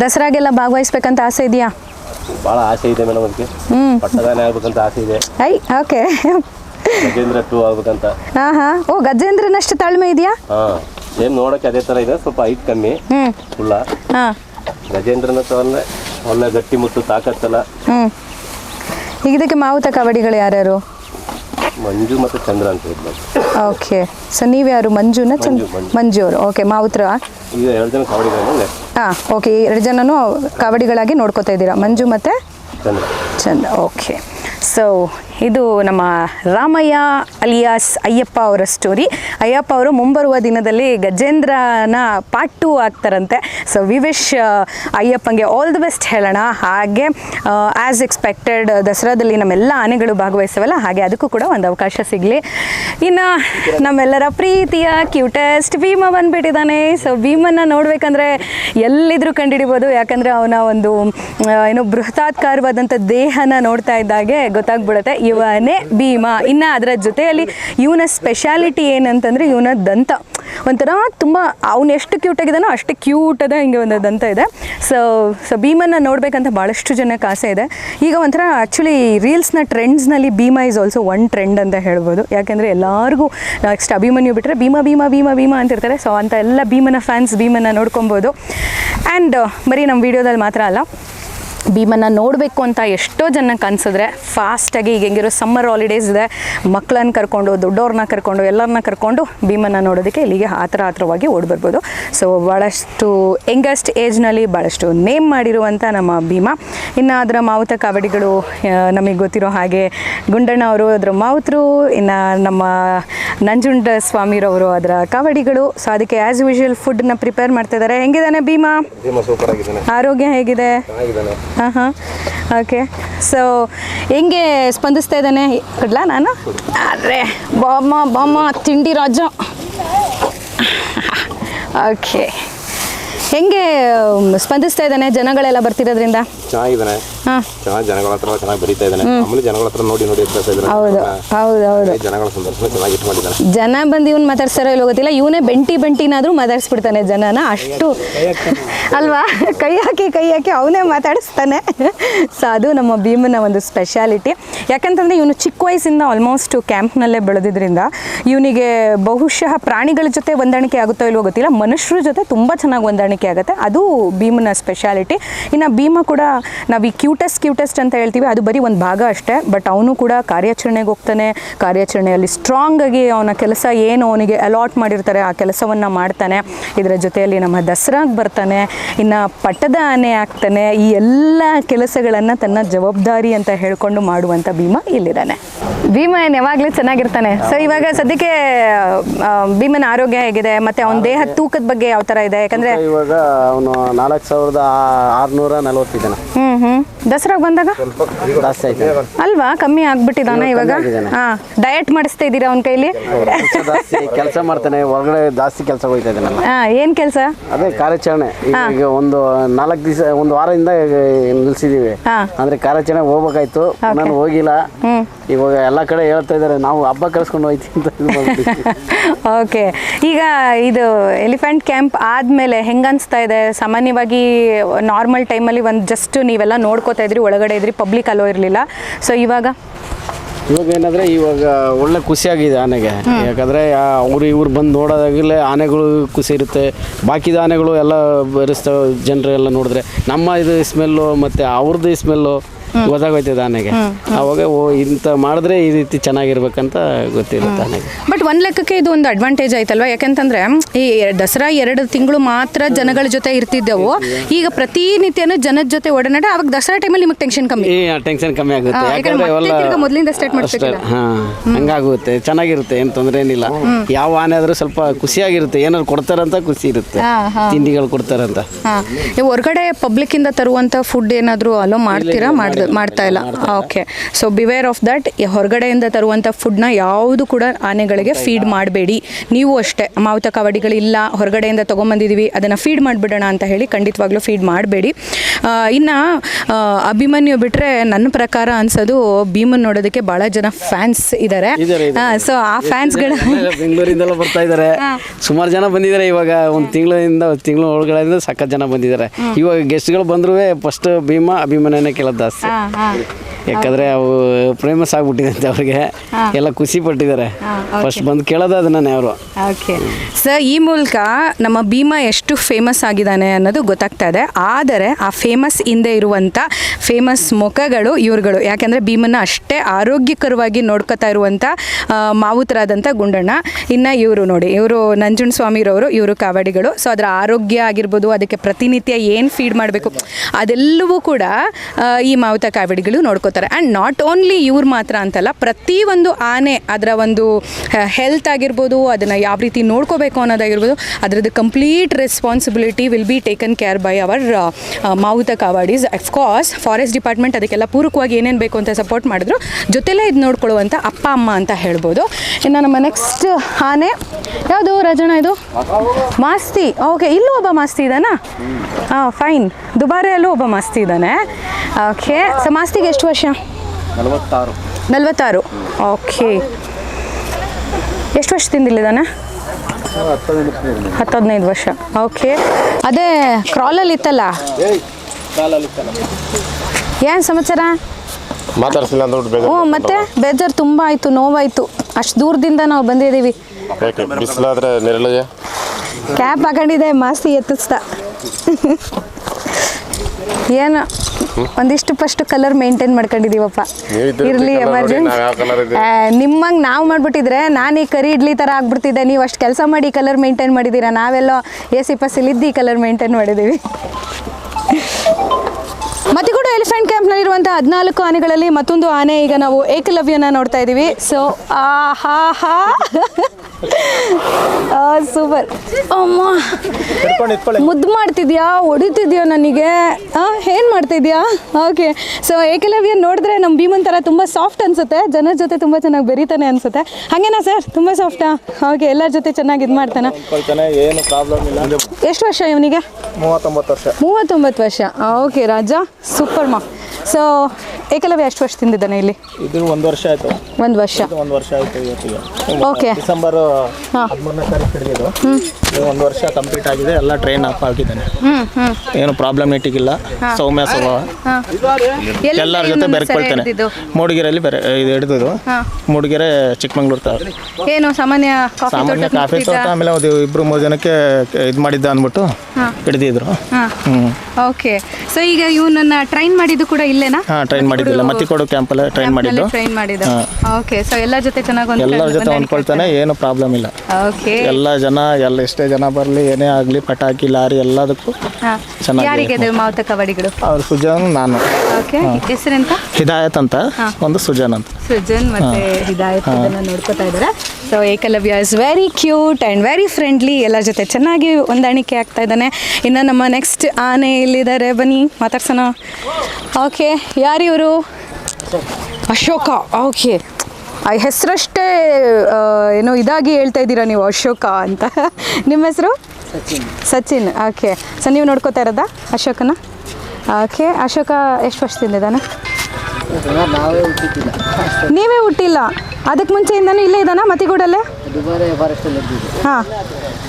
ದಸರಾಗೆಲ್ಲ ಭಾಗವಹಿಸ್ಬೇಕಂತ ಆಸೆ ಇದೆಯಾ? ಭಾಳ ಆಸೆ ಇದೆ ಮೇಡಮ್ ಅದಕ್ಕೆ. ಹ್ಞೂ ಪಟ್ಟದಾನೆ ಆಗ್ಬೇಕಂತ ಆಸೆ ಇದೆ. I okay. ಗಜೇಂದ್ರ ಟೂ ಆಗ್ಬೇಕಂತ. ಹಾ ಹಾ. ಓ ಗಜೇಂದ್ರನಷ್ಟು ತಾಳ್ಮೆ ಇದೆಯಾ? ಹಾ. ಏನ್ ನೋಡಕ್ಕೆ ಅದೇ ತರ ಇದೆ ಸ್ವಲ್ಪ ಹೈಟ್ ಕಮ್ಮಿ. ಫುಲ್ಲ ಹಾಂ. ಗಜೇಂದ್ರನ ತವಲ್ಲೇ ಒಳ್ಳೆ ಗಟ್ಟಿ ಮುತ್ತು ತಾಕತ್ತಲ್ಲ ಹ್ಮ್. ಈಗ ಇದಕ್ಕೆ ಮಾವುತ ಕಬಡ್ಡಿಗಳು ಯಾರ್ಯಾರು? ಮಂಜು ಮತ್ತು ಚಂದ್ರ ಅಂತ ಇರ್ಬೋದು. ಓಕೆ ಸೊ ನೀವ್ಯಾರು? ಮಂಜುನ ಚಂದ್ ಮಂಜು, ಅವರು ಓಕೆ ಮಾವುತ್ರ ಈಗ ಎರಡು ಜನ ಕಾವಡಿಗಳಲ್ಲಿ ಹಾಂ ಓಕೆ ಎರಡು ಜನನೂ ಕಾವಡಿಗಳಾಗಿ ನೋಡ್ಕೋತಾ ಇದ್ದೀರಾ? ಮಂಜು ಮತ್ತು ಚಂದ್ರ. ಚಂದ ಓಕೆ ಸೊ ಇದು ನಮ್ಮ ರಾಮಯ್ಯ ಅಲಿಯಾಸ್ ಅಯ್ಯಪ್ಪ ಅವರ ಸ್ಟೋರಿ ಅಯ್ಯಪ್ಪ ಅವರು ಮುಂಬರುವ ದಿನದಲ್ಲಿ ಗಜೇಂದ್ರನ ಪಾರ್ಟ್ ಟೂ ಆಗ್ತಾರಂತೆ. ಸೊ ವಿ ವಿಶ್ ಅಯ್ಯಪ್ಪಂಗೆ ಆಲ್ ದ ಬೆಸ್ಟ್ ಹೇಳೋಣ. ಹಾಗೆ ಆ್ಯಸ್ ಎಕ್ಸ್ಪೆಕ್ಟೆಡ್ ದಸರಾದಲ್ಲಿ ನಮ್ಮೆಲ್ಲ ಆನೆಗಳು ಭಾಗವಹಿಸವಲ್ಲ, ಹಾಗೆ ಅದಕ್ಕೂ ಕೂಡ ಒಂದು ಅವಕಾಶ ಸಿಗಲಿ. ಇನ್ನು ನಮ್ಮೆಲ್ಲರ ಪ್ರೀತಿಯ ಕ್ಯೂಟೆಸ್ಟ್ ಭೀಮ ಬಂದುಬಿಟ್ಟಿದ್ದಾನೆ ಸೊ ಭೀಮನ್ನ ನೋಡಬೇಕಂದ್ರೆ ಎಲ್ಲಿದ್ರೂ ಕಂಡುಹಿಡಿಬೋದು ಯಾಕಂದರೆ ಅವನ ಒಂದು ಏನು ಬೃಹತಾತ್ಕಾರವಾದಂಥ ದೇಹನ ನೋಡ್ತಾ ಇದ್ದಾಗೆ ಗೊತ್ತಾಗ್ಬಿಡುತ್ತೆ. ಇವನೇ ಭೀಮ. ಇನ್ನು ಅದರ ಜೊತೆಯಲ್ಲಿ ಇವನ ಸ್ಪೆಷಾಲಿಟಿ ಏನಂತಂದರೆ ಇವನ ದಂತ. ಒಂಥರ ತುಂಬ ಅವನು ಎಷ್ಟು ಕ್ಯೂಟ್ ಆಗಿದಾನೋ ಅಷ್ಟೇ ಕ್ಯೂಟ್ ಅದ ಹಿಂಗೆ ಒಂದು ದಂತ ಇದೆ. ಸೊ ಸೊ ಭೀಮನ್ನ ನೋಡಬೇಕಂತ ಭಾಳಷ್ಟು ಜನಕ್ಕೆ ಆಸೆ ಇದೆ. ಈಗ ಒಂಥರ ಆ್ಯಕ್ಚುಲಿ ರೀಲ್ಸ್ನ ಟ್ರೆಂಡ್ಸ್ನಲ್ಲಿ Bhima is also one trend ಅಂತ ಹೇಳ್ಬೋದು. ಯಾಕೆಂದರೆ ಎಲ್ಲರಿಗೂ ನೆಕ್ಸ್ಟ್ ಅಭಿಮನ್ಯು ಬಿಟ್ಟರೆ ಭೀಮ ಭೀಮ ಭೀಮ ಭೀಮ ಅಂತಿರ್ತಾರೆ. ಸೊ ಅಂತ ಎಲ್ಲ ಭೀಮನ ಫ್ಯಾನ್ಸ್ ಭೀಮನ್ನ ನೋಡ್ಕೊಬೋದು. ಆ್ಯಂಡ್ ಬರೀ ನಮ್ಮ ವಿಡಿಯೋದಲ್ಲಿ ಮಾತ್ರ ಅಲ್ಲ. ಭೀಮನ್ನ ನೋಡಬೇಕು ಅಂತ ಎಷ್ಟೋ ಜನಕ್ಕೆ ಅನ್ಸಿದ್ರೆ ಫಾಸ್ಟಾಗಿ ಈಗ ಹೆಂಗಿರೋ ಸಮ್ಮರ್ ಹಾಲಿಡೇಸ್ ಇದೆ ಮಕ್ಕಳನ್ನ ಕರ್ಕೊಂಡು ದೊಡ್ಡವ್ರನ್ನ ಕರ್ಕೊಂಡು ಎಲ್ಲರನ್ನ ಕರ್ಕೊಂಡು ಭೀಮನ್ನ ನೋಡೋದಕ್ಕೆ ಇಲ್ಲಿಗೆ ಆತರ ಆತರವಾಗಿ ಓಡಿ ಬರ್ಬೋದು ಸೊ ಭಾಳಷ್ಟು ಯಂಗೆಸ್ಟ್ ಏಜ್ನಲ್ಲಿ ಭಾಳಷ್ಟು ನೇಮ್ ಮಾಡಿರುವಂಥ ನಮ್ಮ ಭೀಮ. ಇನ್ನು ಅದರ ಮಾವುತ ಕಾವಡಿಗಳು ನಮಗೆ ಗೊತ್ತಿರೋ ಹಾಗೆ ಗುಂಡಣ್ಣ ಅವರು ಅದರ ಮಾವುತರು ಇನ್ನು ನಮ್ಮ ನಂಜುಂಡ ಸ್ವಾಮಿರವರು ಅದರ ಕಾವಡಿಗಳು. ಸೊ ಅದಕ್ಕೆ ಆ್ಯಸ್ ಯೂಶುವಲ್ ಫುಡ್ನ ಪ್ರಿಪೇರ್ ಮಾಡ್ತಿದ್ದಾರೆ ಇದ್ದಾರೆ ಭೀಮ? ಭೀಮಾ ಆರೋಗ್ಯ ಹೇಗಿದೆ? ಹಾಂ ಓಕೆ ಸೊ ಹೆಂಗೆ ಸ್ಪಂದಿಸ್ತಾ ಇದ್ದಾನೆ? ಕೊಡ್ಲಾ ನಾನು? ಅರೆ ಬಾಮ್ಮ ಬಾಮ್ಮ ತಿಂಡಿ ರಾಜ. ಓಕೆ ಹೆಂಗೆ ಸ್ಪಂದಿಸ್ತಾ ಇದ್ದಾನೆ ಜನಗಳೆಲ್ಲ ಬರ್ತಿರೋದ್ರಿಂದ? ಚೆನ್ನಾಗಿದ್ದಾನೆ. ಹಾಂ. ಚೆನ್ನಾಗಿ ಜನಗಳ ಹತ್ರ ಚೆನ್ನಾಗಿ ಬರೀತಾ ಇದ್ದಾನೆ. ಆಮೇಲೆ ಜನಗಳ ಹತ್ರ ನೋಡಿ ನೋಡಿ ಹೌದು ಹೌದು ಹೌದು. ಜನಗಳ ಸಂದರ್ಶನ ಚೆನ್ನಾಗಿ ಜನ ಬಂದು ಇವ್ನು ಮಾತಾಡ್ಸಾರೋ ಇಲ್ಲ ಗೊತ್ತಿಲ್ಲ. ಇವನೇ ಬೆಂಟಿ ಬೆಂಟಿನಾದ್ರೂ ಮಾತಾಡಿಸ್ಬಿಡ್ತಾನೆ ಜನನ. ಅಷ್ಟು ಅಲ್ವಾ? ಕೈ ಹಾಕಿ ಕೈ ಹಾಕಿ ಅವನೇ ಮಾತಾಡಿಸ್ತಾನೆ. ಸೊ ಅದು ನಮ್ಮ ಭೀಮನ ಒಂದು ಸ್ಪೆಷಾಲಿಟಿ ಯಾಕಂತಂದರೆ ಇವನು ಚಿಕ್ಕ ವಯಸ್ಸಿಂದ ಆಲ್ಮೋಸ್ಟ್ ಕ್ಯಾಂಪ್ನಲ್ಲೇ ಬೆಳೆದಿದ್ರಿಂದ ಇವನಿಗೆ ಬಹುಶಃ ಪ್ರಾಣಿಗಳ ಜೊತೆ ಹೊಂದಾಣಿಕೆ ಆಗುತ್ತೋ ಇಲ್ವೋ ಗೊತ್ತಿಲ್ಲ. ಮನುಷ್ಯರ ಜೊತೆ ತುಂಬ ಚೆನ್ನಾಗಿ ಹೊಂದಾಣಿಕೆ ಆಗುತ್ತೆ. ಅದು ಭೀಮನ ಸ್ಪೆಷಾಲಿಟಿ ಇನ್ನು ಭೀಮ ಕೂಡ ನಾವು ಈ ಕ್ಯೂಟೆಸ್ಟ್ ಕ್ಯೂಟೆಸ್ಟ್ ಅಂತ ಹೇಳ್ತೀವಿ ಅದು ಬರೀ ಒಂದು ಭಾಗ ಅಷ್ಟೇ. ಬಟ್ ಅವನು ಕೂಡ ಕಾರ್ಯಾಚರಣೆಗೆ ಹೋಗ್ತಾನೆ. ಕಾರ್ಯಾಚರಣೆಯಲ್ಲಿ ಸ್ಟ್ರಾಂಗ್ ಆಗಿ ಅವನ ಕೆಲಸ ಏನು ಅವನಿಗೆ ಅಲಾಟ್ ಮಾಡಿರ್ತಾರೆ ಆ ಕೆಲಸವನ್ನು ಮಾಡ್ತಾನೆ. ಇದರ ಜೊತೆಯಲ್ಲಿ ನಮ್ಮ ದಸರಾಗೆ ಬರ್ತಾನೆ. ಇನ್ನು ಪಟ್ಟದ ಆನೆ ಆಗ್ತಾನೆ. ಈ ಎಲ್ಲ ಕೆಲಸಗಳನ್ನು ತನ್ನ ಜವಾಬ್ದಾರಿ ಅಂತ ಹೇಳ್ಕೊಂಡು ಮಾಡುವಂಥ ಭೀಮ ಇಲ್ಲಿದ್ದಾನೆ. ಭೀಮ ಏನು ಯಾವಾಗಲೂ ಚೆನ್ನಾಗಿರ್ತಾನೆ. ಸೊ ಇವಾಗ ಸದ್ಯಕ್ಕೆ ಭೀಮನ ಆರೋಗ್ಯ ಹೇಗಿದೆ? ಮತ್ತೆ ಅವನ ದೇಹ ತೂಕದ ಬಗ್ಗೆ ಯಾವ ಥರ ಇದೆ? ಯಾಕಂದರೆ ಇವಾಗ ಅವನು ನಾಲ್ಕು ಸಾವಿರದ ಆರುನೂರ ನಲವತ್ತಿದ್ದಾನೆ ಹ್ಞೂ ಹ್ಞೂ ದಸರಾಗೆ ಬಂದಾಗ? ಜಾಸ್ತಿ ಆಯ್ತು. ಅಲ್ವಾ? ಕಮ್ಮಿ ಆಗ್ಬಿಟ್ಟಿದಾನ ಇವಾಗ? ಹಾ. ಡಯಟ್ ಮಾಡಿಸ್ತಾ ಇದ್ದೀರಾ ಅವನ ಕೈಲಿ? ಕೆಲಸ ಜಾಸ್ತಿ ಕೆಲಸ ಮಾಡ್ತಾನೆ. ಹೊರಗಡೆ ಜಾಸ್ತಿ ಕೆಲಸ ಹೋಗ್ತಾ ಇದ್ದಾನಲ್ಲ ಹಾ ಏನ್ ಕೆಲಸ? ಅದೇ ಕಾರ್ಯಾಚರಣೆ. ಈಗ ಒಂದು ನಾಲ್ಕು ದಿವಸ ಒಂದು ವಾರದಿಂದ ನಿಲ್ಸಿದೀವಿ. ಹಾ. ಅಂದ್ರೆ ಕಾರ್ಯಾಚರಣೆ ಹೋಗ್ಬೇಕಾಯ್ತು. ನಾನು ಹೋಗಿಲ್ಲ. ಇವಾಗ ಎಲ್ಲ ಕಡೆ ಹೇಳ್ತಾ ಇದಾರೆ ನಾವು ಹಬ್ಬ ಕಳ್ಸ್ಕೊಂಡು ಹೋಯ್ತೀವಿ ಅಂತ ಇದು. ಓಕೆ ಈಗ ಇದು ಎಲಿಫೆಂಟ್ ಕ್ಯಾಂಪ್ ಆದ್ಮೇಲೆ ಹೆಂಗ ಅನ್ಸ್ತಾ ಇದೆ? ಸಾಮಾನ್ಯವಾಗಿ ನಾರ್ಮಲ್ ಟೈಮಲ್ಲಿ ಒಂದು ಜಸ್ಟ್ ನೀವೆಲ್ಲ ನೋಡ್ಕೋತಾ ಇದ್ರಿ ಒಳಗಡೆ ಇದ್ರಿ ಪಬ್ಲಿಕ್ ಅಲ್ಲೋ ಇರಲಿಲ್ಲ. ಸೊ ಇವಾಗ? ಇವಾಗ ಏನಂದ್ರೆ ಇವಾಗ ಒಳ್ಳೆ ಖುಷಿಯಾಗಿದೆ ಆನೆಗೆ. ಯಾಕಂದ್ರೆ ಅವ್ರು ಇವ್ರು ಬಂದು ನೋಡೋದಾಗಲೇ ಆನೆಗಳು ಖುಷಿ ಇರುತ್ತೆ. ಬಾಕಿದ ಆನೆಗಳು ಎಲ್ಲ ಬರೆಸ್ತಾವ ಜನರು ಎಲ್ಲ ನೋಡಿದ್ರೆ ನಮ್ಮ ಇದು ಸ್ಮೆಲ್ಲು ಮತ್ತೆ ಅವ್ರದ್ದು ಸ್ಮೆಲ್ಲು ಗೊತ್ತಾಗೋಯ್ತದೆ ಆನೆಗೆ ಅವಾಗ ಓ ಇಂಥ ಮಾಡಿದ್ರೆ ಈ ರೀತಿ ಚೆನ್ನಾಗಿರ್ಬೇಕಂತ ಗೊತ್ತಿರುತ್ತೆ ಆನೆಗೆ ಬಟ್ ಒಂದು ಲೆಕ್ಕಕ್ಕೆ ಇದು ಒಂದು ಅಡ್ವಾಂಟೇಜ್ ಆಯ್ತಲ್ವಾ? ಯಾಕೆಂತಂದ್ರೆ ಈ ದಸರಾ ಎರಡು ತಿಂಗಳು ಮಾತ್ರ ಜನಗಳ ಜೊತೆ ಇರ್ತಿದ್ದೆವು. ಈಗ ಪ್ರತಿನಿತ್ಯನೂ ಜನದ ಜೊತೆ ಒಡನಾಟ ಅವಾಗ ದಸರಾ ಟೈಮಲ್ಲಿ ನಿಮಗೆ ಟೆನ್ಷನ್ ಕಮ್ಮಿ. ಈ ಟೆನ್ಷನ್ ಕಮ್ಮಿ ಆಗುತ್ತೆ. ಯಾಕಂದ್ರೆ ಎಲ್ಲ ಮೊದ್ಲಿಂದ ಮಾಡ್ಬೇಕಲ್ಲ? ಹಾ ಹಂಗಾಗುತ್ತೆ. ಚೆನ್ನಾಗಿರುತ್ತೆ ಏನು ತೊಂದರೆ ಏನಿಲ್ಲ. ಯಾವ ಆನೆ ಆದ್ರೂ ಸ್ವಲ್ಪ ಖುಷಿಯಾಗಿರುತ್ತೆ. ಏನಾದ್ರು ಕೊಡ್ತಾರಂತ ಖುಷಿ ಇರುತ್ತೆ. ಹಾ, ಹಾ. ತಿಂಡಿಗಳು ಕೊಡ್ತಾರಂತ. ಹೊರಗಡೆ ಪಬ್ಲಿಕ್ ಇಂದ ತರುವಂತ ಫುಡ್ ಏನಾದರೂ ಅಲೋ ಮಾಡ್ತೀರಾ? ಮಾಡ್ ಮಾಡ್ತಾ ಇಲ್ಲ. Okay so beware of that ಹೊರಗಡೆಯಿಂದ ತರುವಂಥ ಫುಡ್ನ ಯಾವುದು ಕೂಡ ಆನೆಗಳಿಗೆ ಫೀಡ್ ಮಾಡಬೇಡಿ. ನೀವು ಅಷ್ಟೇ. ಮಾವುತ ಕವಡಿಗಳಿಲ್ಲ ಹೊರಗಡೆಯಿಂದ ತೊಗೊಂಬಂದಿದ್ದೀವಿ ಅದನ್ನು ಫೀಡ್ ಮಾಡಿಬಿಡೋಣ ಅಂತ ಹೇಳಿ ಖಂಡಿತವಾಗ್ಲೂ ಫೀಡ್ ಮಾಡಬೇಡಿ. ಇನ್ನು ಅಭಿಮನ್ಯು ಬಿಟ್ಟರೆ ನನ್ನ ಪ್ರಕಾರ ಅನ್ಸೋದು ಭೀಮನ್ ನೋಡೋದಕ್ಕೆ ಭಾಳ ಜನ ಫ್ಯಾನ್ಸ್ ಇದ್ದಾರೆ. ಸೊ ಆ ಫ್ಯಾನ್ಸ್ಗಳು ಬೆಂಗಳೂರಿಂದೆಲ್ಲ ಬರ್ತಾ ಇದ್ದಾರೆ ಸುಮಾರು ಜನ ಬಂದಿದ್ದಾರೆ ಇವಾಗ. ಒಂದು ತಿಂಗಳಿಂದ ತಿಂಗಳ ಒಳಗಡೆಯಿಂದ ಸಖತ್ ಜನ ಬಂದಿದ್ದಾರೆ ಇವಾಗ ಗೆಸ್ಟ್ಗಳು ಬಂದ್ರೂ ಫಸ್ಟ್ ಭೀಮಾ ಅಭಿಮನ್ಯನೇ ಕೇಳೋದು ಜಾಸ್ತಿ. 嗯嗯。ಯಾಕಂದ್ರೆ ಅವು ಫೇಮಸ್ ಆಗ್ಬಿಟ್ಟಿದೆ ಅಂತ ಅವ್ರಿಗೆ. ಎಲ್ಲ ಖುಷಿ ಪಟ್ಟಿದ್ದಾರೆ. ಫಸ್ಟ್ ಬಂದು ಕೇಳೋದು ಅದನ್ನೇ ಅವರು. ಓಕೆ ಸರ್ ಈ ಮೂಲಕ ನಮ್ಮ ಭೀಮಾ ಎಷ್ಟು ಫೇಮಸ್ ಆಗಿದ್ದಾನೆ ಅನ್ನೋದು ಗೊತ್ತಾಗ್ತಾ ಇದೆ. ಆದರೆ ಆ ಫೇಮಸ್ ಹಿಂದೆ ಇರುವಂಥ ಫೇಮಸ್ ಮುಖಗಳು ಇವ್ರುಗಳು. ಯಾಕೆಂದರೆ ಭೀಮನ ಅಷ್ಟೇ ಆರೋಗ್ಯಕರವಾಗಿ ನೋಡ್ಕೊತಾ ಇರುವಂಥ ಮಾವುತರಾದಂಥ ಗುಂಡಣ್ಣ. ಇನ್ನು ಇವರು ನೋಡಿ ಇವರು ನಂಜುಂಡ ಸ್ವಾಮಿರವರು ಇವರು ಕಾವಡಿಗಳು. ಸೊ ಅದರ ಆರೋಗ್ಯ ಆಗಿರ್ಬೋದು ಅದಕ್ಕೆ ಪ್ರತಿನಿತ್ಯ ಏನು ಫೀಡ್ ಮಾಡಬೇಕು ಅದೆಲ್ಲವೂ ಕೂಡ ಈ ಮಾವುತ ಕಾವಡಿಗಳು ಕಾವಡಿಗಳು ನೋಡ್ಕೋತಾರೆ ಆ್ಯಂಡ್ ನಾಟ್ ಓನ್ಲಿ ಇವ್ರು ಮಾತ್ರ ಅಂತಲ್ಲ ಪ್ರತಿಯೊಂದು ಆನೆ ಅದರ ಒಂದು ಹೆಲ್ತ್ ಆಗಿರ್ಬೋದು ಅದನ್ನು ಯಾವ ರೀತಿ ನೋಡ್ಕೋಬೇಕು ಅನ್ನೋದಾಗಿರ್ಬೋದು ಅದರದ್ದು complete responsibility will be taken care by our ಮಾವುತ ಕಾವಾಡೀಸ್. ಅಫ್ಕೋರ್ಸ್ ಫಾರೆಸ್ಟ್ ಡಿಪಾರ್ಟ್ಮೆಂಟ್ ಅದಕ್ಕೆಲ್ಲ ಪೂರಕವಾಗಿ ಏನೇನು ಬೇಕು ಅಂತ ಸಪೋರ್ಟ್ ಮಾಡಿದ್ರು. ಜೊತೆಲೇ ಇದು ನೋಡ್ಕೊಳ್ಳುವಂಥ ಅಪ್ಪ ಅಮ್ಮ ಅಂತ ಹೇಳ್ಬೋದು. ಇನ್ನು ನಮ್ಮ ನೆಕ್ಸ್ಟ್ ಆನೆ ಯಾವುದು ರಜಣ ಇದು? ಮಾಸ್ತಿ. ಓಕೆ ಇಲ್ಲೂ ಒಬ್ಬ ಮಾಸ್ತಿ ಇದ್ದಾನಾ ಹಾಂ ಫೈನ್ ದುಬಾರಿಯಲ್ಲೂ ಒಬ್ಬ ಮಾಸ್ತಿ ಇದ್ದಾನೆ ಓಕೆ ಸೊ ಮಾಸ್ತಿಗೆ ಎಷ್ಟು ವರ್ಷ? ನಲವತ್ತಾರು. ನಲ್ವತ್ತಾರು? ಓಕೆ. ಎಷ್ಟು ವರ್ಷದಿಂದ ಇಲ್ಲಿದ್ದಾನೆ? ಹತ್ತು ಹದಿನೈದು ವರ್ಷ. ಓಕೆ. ಅದೇ ಕ್ರಾಲಲ್ಲಿ ಇತ್ತಲ್ಲ? ಏನು ಸಮಾಚಾರ? ಮಾತಾಡ್ಸಿಲ್ಲ ಹ್ಞೂ ಮತ್ತೆ? ಬೇಜಾರು ತುಂಬ ಆಯಿತು ನೋವಾಯಿತು. ಅಷ್ಟು ದೂರದಿಂದ ನಾವು ಬಂದಿದ್ದೀವಿ. ಕ್ಯಾಬ್ ಬಿಸಿಲಾದ್ರೆ ನೆರಳಿಗೆ? ಕ್ಯಾಪ್ ಹಾಕೊಂಡಿದೆ ಮಾಸ್ತಿ ಎತ್ತಿಸ್ತಾ. ಏನು? ಒಂದಿಷ್ಟು ಫಸ್ಟ್ ಕಲರ್ ಮೇಂಟೈನ್ ಮಾಡ್ಕೊಂಡಿದೀವಪ್ಪ. ಇರ್ಲಿ ಎಮರ್ಜೆನ್ಸಿ? ನಿಮ್ಮಂಗೆ ನಾವು ಮಾಡ್ಬಿಟ್ಟಿದ್ರೆ ನಾನು ಈ ಕರಿ ಇಡ್ಲಿ ಥರ ಆಗ್ಬಿಡ್ತಿದ್ದೆ ನೀವು ಅಷ್ಟು ಕೆಲಸ ಮಾಡಿ ಕಲರ್ ಮೇಂಟೈನ್ ಮಾಡಿದ್ದೀರಾ ನಾವೆಲ್ಲೋ ಎ ಸಿ ಪಸ್ಸಿಲಿದ್ದು ಈ ಕಲರ್ ಮೇಂಟೈನ್ ಮಾಡಿದ್ದೀವಿ ಮತ್ತಿಗೂಡು ಎಲಿಫೆಂಟ್ ಕ್ಯಾಂಪ್ನಲ್ಲಿರುವಂಥ ಹದಿನಾಲ್ಕು ಆನೆಗಳಲ್ಲಿ ಮತ್ತೊಂದು ಆನೆ ಈಗ ನಾವು ಏಕಲವ್ಯನ ನೋಡ್ತಾ ಇದೀವಿ ಸೊ ಆಹಾ ಹಾ. ಸೂಪರ್ ಅಮ್ಮ. ಮುದ್ದು ಮಾಡ್ತಿದ್ಯಾ? ಹೊಡಿತಿದ್ಯಾ ನನಗೆ? ಏನು ಮಾಡ್ತಿದ್ಯಾ? ಓಕೆ ಸೊ ಏಕಲವ್ಯ ನೋಡಿದ್ರೆ ನಮ್ಮ ಭೀಮನ್ ಥರ ತುಂಬ ಸಾಫ್ಟ್ ಅನ್ಸುತ್ತೆ. ಜನರ ಜೊತೆ ತುಂಬ ಚೆನ್ನಾಗಿ ಬೆರೀತಾನೆ ಅನಿಸುತ್ತೆ. ಹಾಗೇನಾ ಸರ್ ತುಂಬ ಸಾಫ್ಟಾ ಓಕೆ ಎಲ್ಲರ ಜೊತೆ ಚೆನ್ನಾಗಿ ಇದು ಮಾಡ್ತಾನೆ? ಎಷ್ಟು ವರ್ಷ ಇವನಿಗೆ? ಮೂವತ್ತೊಂಬತ್ತು ವರ್ಷ. ಮೂವತ್ತೊಂಬತ್ತು ವರ್ಷ. ಓಕೆ ರಾಜ. ಸೂಪರ್ ಮಾ ಸೊ ಏಕಲವ್ಯ ಎಷ್ಟು ವರ್ಷ ತಿಂದಿದ್ದಾನೆ ಇಲ್ಲಿ? ಇದು ಒಂದು ವರ್ಷ ಆಯ್ತು. ಒಂದು ವರ್ಷ. ಇದು ಒಂದು ವರ್ಷ ಆಯ್ತು ಇವತ್ತಿಗೆ. Okay December. ಹದಿಮೂರನೇ ತಾರೀಕು ಹಿಡಿದಿದ್ದು. ಇದು ಒಂದು ವರ್ಷ ಕಂಪ್ಲೀಟ್ ಆಗಿದೆ ಎಲ್ಲ ಟ್ರೈನ್ ಆಫ್ ಆಗಿದ್ದಾನೆ. ಏನು ಪ್ರಾಬ್ಲಮ್ ಇಲ್ಲ ಸೌಮ್ಯ ಸ್ವಭಾವ. ಎಲ್ಲರ ಜೊತೆ ಬೆರ್ಕೊಳ್ತಾನೆ. ಮೂಡಿಗೆರೆಯಲ್ಲಿ ಬೇರೆ ಇದು ಹಿಡಿದಿದ್ದು. ಮೂಡಿಗೆರೆ ಚಿಕ್ಕಮಂಗ್ಳೂರು ತಾ ಏನು ಸಾಮಾನ್ಯ ಸಾಮಾನ್ಯ ಕಾಫಿ ತೋಟ ಆಮೇಲೆ ಅದು ಇಬ್ರು ಮೂರು ಜನಕ್ಕೆ ಇದು ಮಾಡಿದ್ದ ಅಂದ್ಬಿಟ್ಟು ಹಿಡಿದಿದ್ರು. ಹ್ಞೂ ಓಕೆ ಸೊ ಈಗ ಇವನನ್ನ ಟ್ರೈನ್ ಮಾಡಿದ್ದು ಕೂಡ ಇಲ್ಲೇನಾ? ಹಾಂ ಟ್ರೈನ್ ಮಾಡಿದ್ದಿಲ್ಲ ಮತ್ತಿಕೋಡು ಕ್ಯಾಂಪಲ್ಲೇ ಟ್ರೈನ್ ಮಾಡಿದ್ದು. ಟ್ರೈನ್ ಮಾಡಿದ್ದು. ಹಾ. ಓಕೆ ಸೊ ಎಲ್ಲ ಜೊತೆ ಚೆನ್ನಾಗಿ ಎಲ್ಲರ ಜೊತೆ ಹೊಂದ್ಕೊಳ್ತಾನೆ ಏನು ಪ್ರಾಬ್ಲಮ್ ಇಲ್ಲ. ಓಕೆ ಎಲ್ಲ ಜನ ಎಲ್ಲ ಎಷ್ಟೇ ಜನ ಬರಲಿ ಏನೇ ಆಗಲಿ ಪಟಾಕಿ ಲಾರಿ ಎಲ್ಲದಕ್ಕೂ ಚೆನ್ನಾಗಿ ಯಾರಿಗೆ ಇದು ಮಾವುತ ಕಬಡ್ಡಿಗಳು? ಅವ್ರು ಸುಜನ್ ನಾನು. ಓಕೆ ಹೆಸರೆಂತ? ಹಿದಾಯತ್ ಅಂತ. ಒಂದು ಸುಜನ್ ಅಂತ. ಸುಜನ್ ಮತ್ತೆ ಹಿದಾಯತ್ ನೋಡ್ಕೋತಾ ಇದ್ದಾರೆ so Ekalavya is very cute and very friendly ಎಲ್ಲರ ಜೊತೆ ಚೆನ್ನಾಗಿ ಹೊಂದಾಣಿಕೆ ಆಗ್ತಾ ಇದ್ದಾನೆ. ಇನ್ನು ನಮ್ಮ ನೆಕ್ಸ್ಟ್ ಆನೆ ಇಲ್ಲಿದ್ದಾರೆ ಬನ್ನಿ ಮಾತಾಡ್ಸೋಣ. ಓಕೆ ಯಾರು ಇವರು ಅಶೋಕ. ಓಕೆ ಆ ಹೆಸರಷ್ಟೇ ಏನೋ ಇದಾಗಿ ಹೇಳ್ತಾ ಇದ್ದೀರಾ ನೀವು ಅಶೋಕ ಅಂತ. ನಿಮ್ಮ ಹೆಸರು? ಸಚಿನ್. ಓಕೆ ಸೊ ನೀವು ನೋಡ್ಕೋತಾ ಇರೋದಾ ಅಶೋಕನ? ಓಕೆ ಅಶೋಕ ಎಷ್ಟು ವರ್ಷದಿಂದ ಇದ್ದಾನೆ? ನೀವೇ ಹುಟ್ಟಿಲ್ಲ? ಅದಕ್ಕೆ ಮುಂಚೆಯಿಂದನೂ ಇಲ್ಲೇ ಇದ್ದಾನಾ ಮತಿಗೂಡಲ್ಲೇ? ಹಾಂ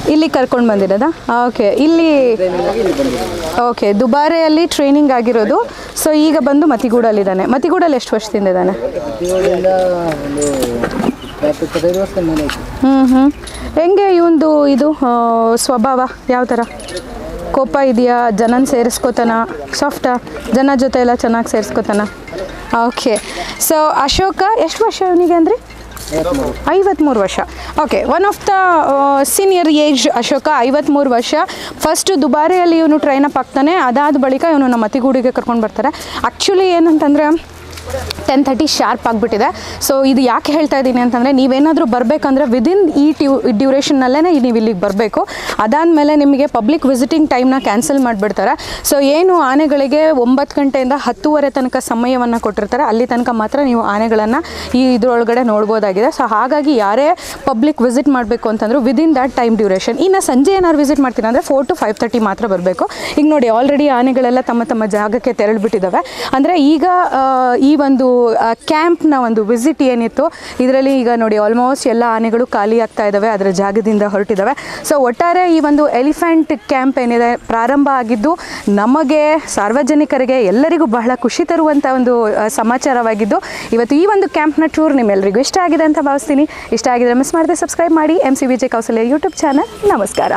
ಇಲ್ಲಿ ಕರ್ಕೊಂಡು ಬಂದಿರೋದಾ? ಓಕೆ ಇಲ್ಲಿ ಓಕೆ ದುಬಾರೆಯಲ್ಲಿ ಟ್ರೈನಿಂಗ್ ಆಗಿರೋದು. ಸೊ ಈಗ ಬಂದು ಮತಿಗೂಡಲ್ಲಿದ್ದಾನೆ ಮತಿಗೂಡಲ್ಲಿ ಎಷ್ಟು ವರ್ಷದಿಂದ ಇದ್ದಾನೆ? ಹ್ಞೂ ಹ್ಞೂ ಹೆಂಗೆ ಇವಂದು ಇದು ಆ, ಸ್ವಭಾವ ಯಾವ ಥರ ಕೋಪ ಇದೆಯಾ? ಜನನ ಸೇರಿಸ್ಕೋತಾನ? ಸಾಫ್ಟಾ ಜನ ಜೊತೆ ಎಲ್ಲ ಚೆನ್ನಾಗಿ ಸೇರಿಸ್ಕೋತಾನ? ಓಕೆ ಸೊ ಅಶೋಕ, ಎಷ್ಟು ವರ್ಷ ಇವನಿಗೆ ಅಂದರೆ? ಐವತ್ತ್ಮೂರು ವರ್ಷ. Okay one of the senior age Ashoka ಐವತ್ತ್ಮೂರು ವರ್ಷ. ಫಸ್ಟ್ ದುಬಾರಿಯಲ್ಲಿ ಇವನು ಟ್ರೈನ್ ಅಪ್ ಆಗ್ತಾನೆ ಅದಾದ ಬಳಿಕ ಇವನು ನಮ್ಮ ಅತಿಗೂಡಿಗೆ ಕರ್ಕೊಂಡು ಬರ್ತಾರೆ. ಆ್ಯಕ್ಚುಲಿ ಏನಂತಂದರೆ ಟೆನ್ ತರ್ಟಿ ಶಾರ್ಪ್ ಆಗಿಬಿಟ್ಟಿದೆ. ಸೊ ಇದು ಯಾಕೆ ಹೇಳ್ತಾ ಇದ್ದೀನಿ ಅಂತಂದರೆ, ನೀವೇನಾದರೂ ಬರಬೇಕಂದ್ರೆ ವಿದಿನ್ ಈ ಟ್ಯೂ ಡ್ಯೂರೇಷನ್ನಲ್ಲೇ ನೀವು ಇಲ್ಲಿಗೆ ಬರಬೇಕು. ಅದಾದಮೇಲೆ ನಿಮಗೆ ಪಬ್ಲಿಕ್ ವಿಸಿಟಿಂಗ್ ಟೈಮ್ನ ಕ್ಯಾನ್ಸಲ್ ಮಾಡಿಬಿಡ್ತಾರೆ. ಸೊ ಏನು ಆನೆಗಳಿಗೆ ಒಂಬತ್ತು ಗಂಟೆಯಿಂದ ಹತ್ತುವರೆ ತನಕ ಸಮಯವನ್ನು ಕೊಟ್ಟಿರ್ತಾರೆ. ಅಲ್ಲಿ ತನಕ ಮಾತ್ರ ನೀವು ಆನೆಗಳನ್ನು ಈ ಇದರೊಳಗಡೆ ನೋಡ್ಬೋದಾಗಿದೆ. ಸೊ ಹಾಗಾಗಿ ಯಾರೇ ಪಬ್ಲಿಕ್ ವಿಸಿಟ್ ಮಾಡಬೇಕು ಅಂತಂದ್ರು ವಿದಿನ್ ದ್ಯಾಟ್ ಟೈಮ್ ಡ್ಯೂರೇಷನ್ ಇನ್ನು ಸಂಜೆ ಏನಾದ್ರು ವಿಸಿಟ್ ಮಾಡ್ತೀನಿ ಅಂದರೆ ಫೋರ್ ಟು ಫೈವ್ ತರ್ಟಿ ಮಾತ್ರ ಬರಬೇಕು. ಈಗ ನೋಡಿ ಆಲ್ರೆಡಿ ಆನೆಗಳೆಲ್ಲ ತಮ್ಮ ತಮ್ಮ ಜಾಗಕ್ಕೆ ತೆರಳಿಬಿಟ್ಟಿದ್ದಾವೆ ಅಂದರೆ ಈಗ ಈ ಒಂದು ಕ್ಯಾಂಪ್ನ ಒಂದು ವಿಸಿಟ್ ಏನಿತ್ತು, ಇದರಲ್ಲಿ ಈಗ ನೋಡಿ ಆಲ್ಮೋಸ್ಟ್ ಎಲ್ಲ ಆನೆಗಳು ಖಾಲಿ ಆಗ್ತಾ ಇದ್ದಾವೆ ಅದರ ಜಾಗದಿಂದ ಹೊರಟಿದ್ದಾವೆ ಸೊ ಒಟ್ಟಾರೆ ಈ ಒಂದು ಎಲಿಫೆಂಟ್ ಕ್ಯಾಂಪ್ ಏನಿದೆ, ಪ್ರಾರಂಭ ಆಗಿದ್ದು ನಮಗೆ, ಸಾರ್ವಜನಿಕರಿಗೆ ಎಲ್ಲರಿಗೂ ಬಹಳ ಖುಷಿ ತರುವಂಥ ಒಂದು ಸಮಾಚಾರವಾಗಿದ್ದು, ಇವತ್ತು ಈ ಒಂದು ಕ್ಯಾಂಪ್ನ ಟೂರ್ ನಿಮ್ಮೆಲ್ಲರಿಗೂ ಇಷ್ಟ ಆಗಿದೆ ಅಂತ ಭಾವಿಸ್ತೀನಿ. ಇಷ್ಟ ಆಗಿದ್ರೆ ಮಿಸ್ ಮಾಡದೆ ಸಬ್ಸ್ಕ್ರೈಬ್ ಮಾಡಿ. M C Vijay Kausalya YouTube channel ನಮಸ್ಕಾರ.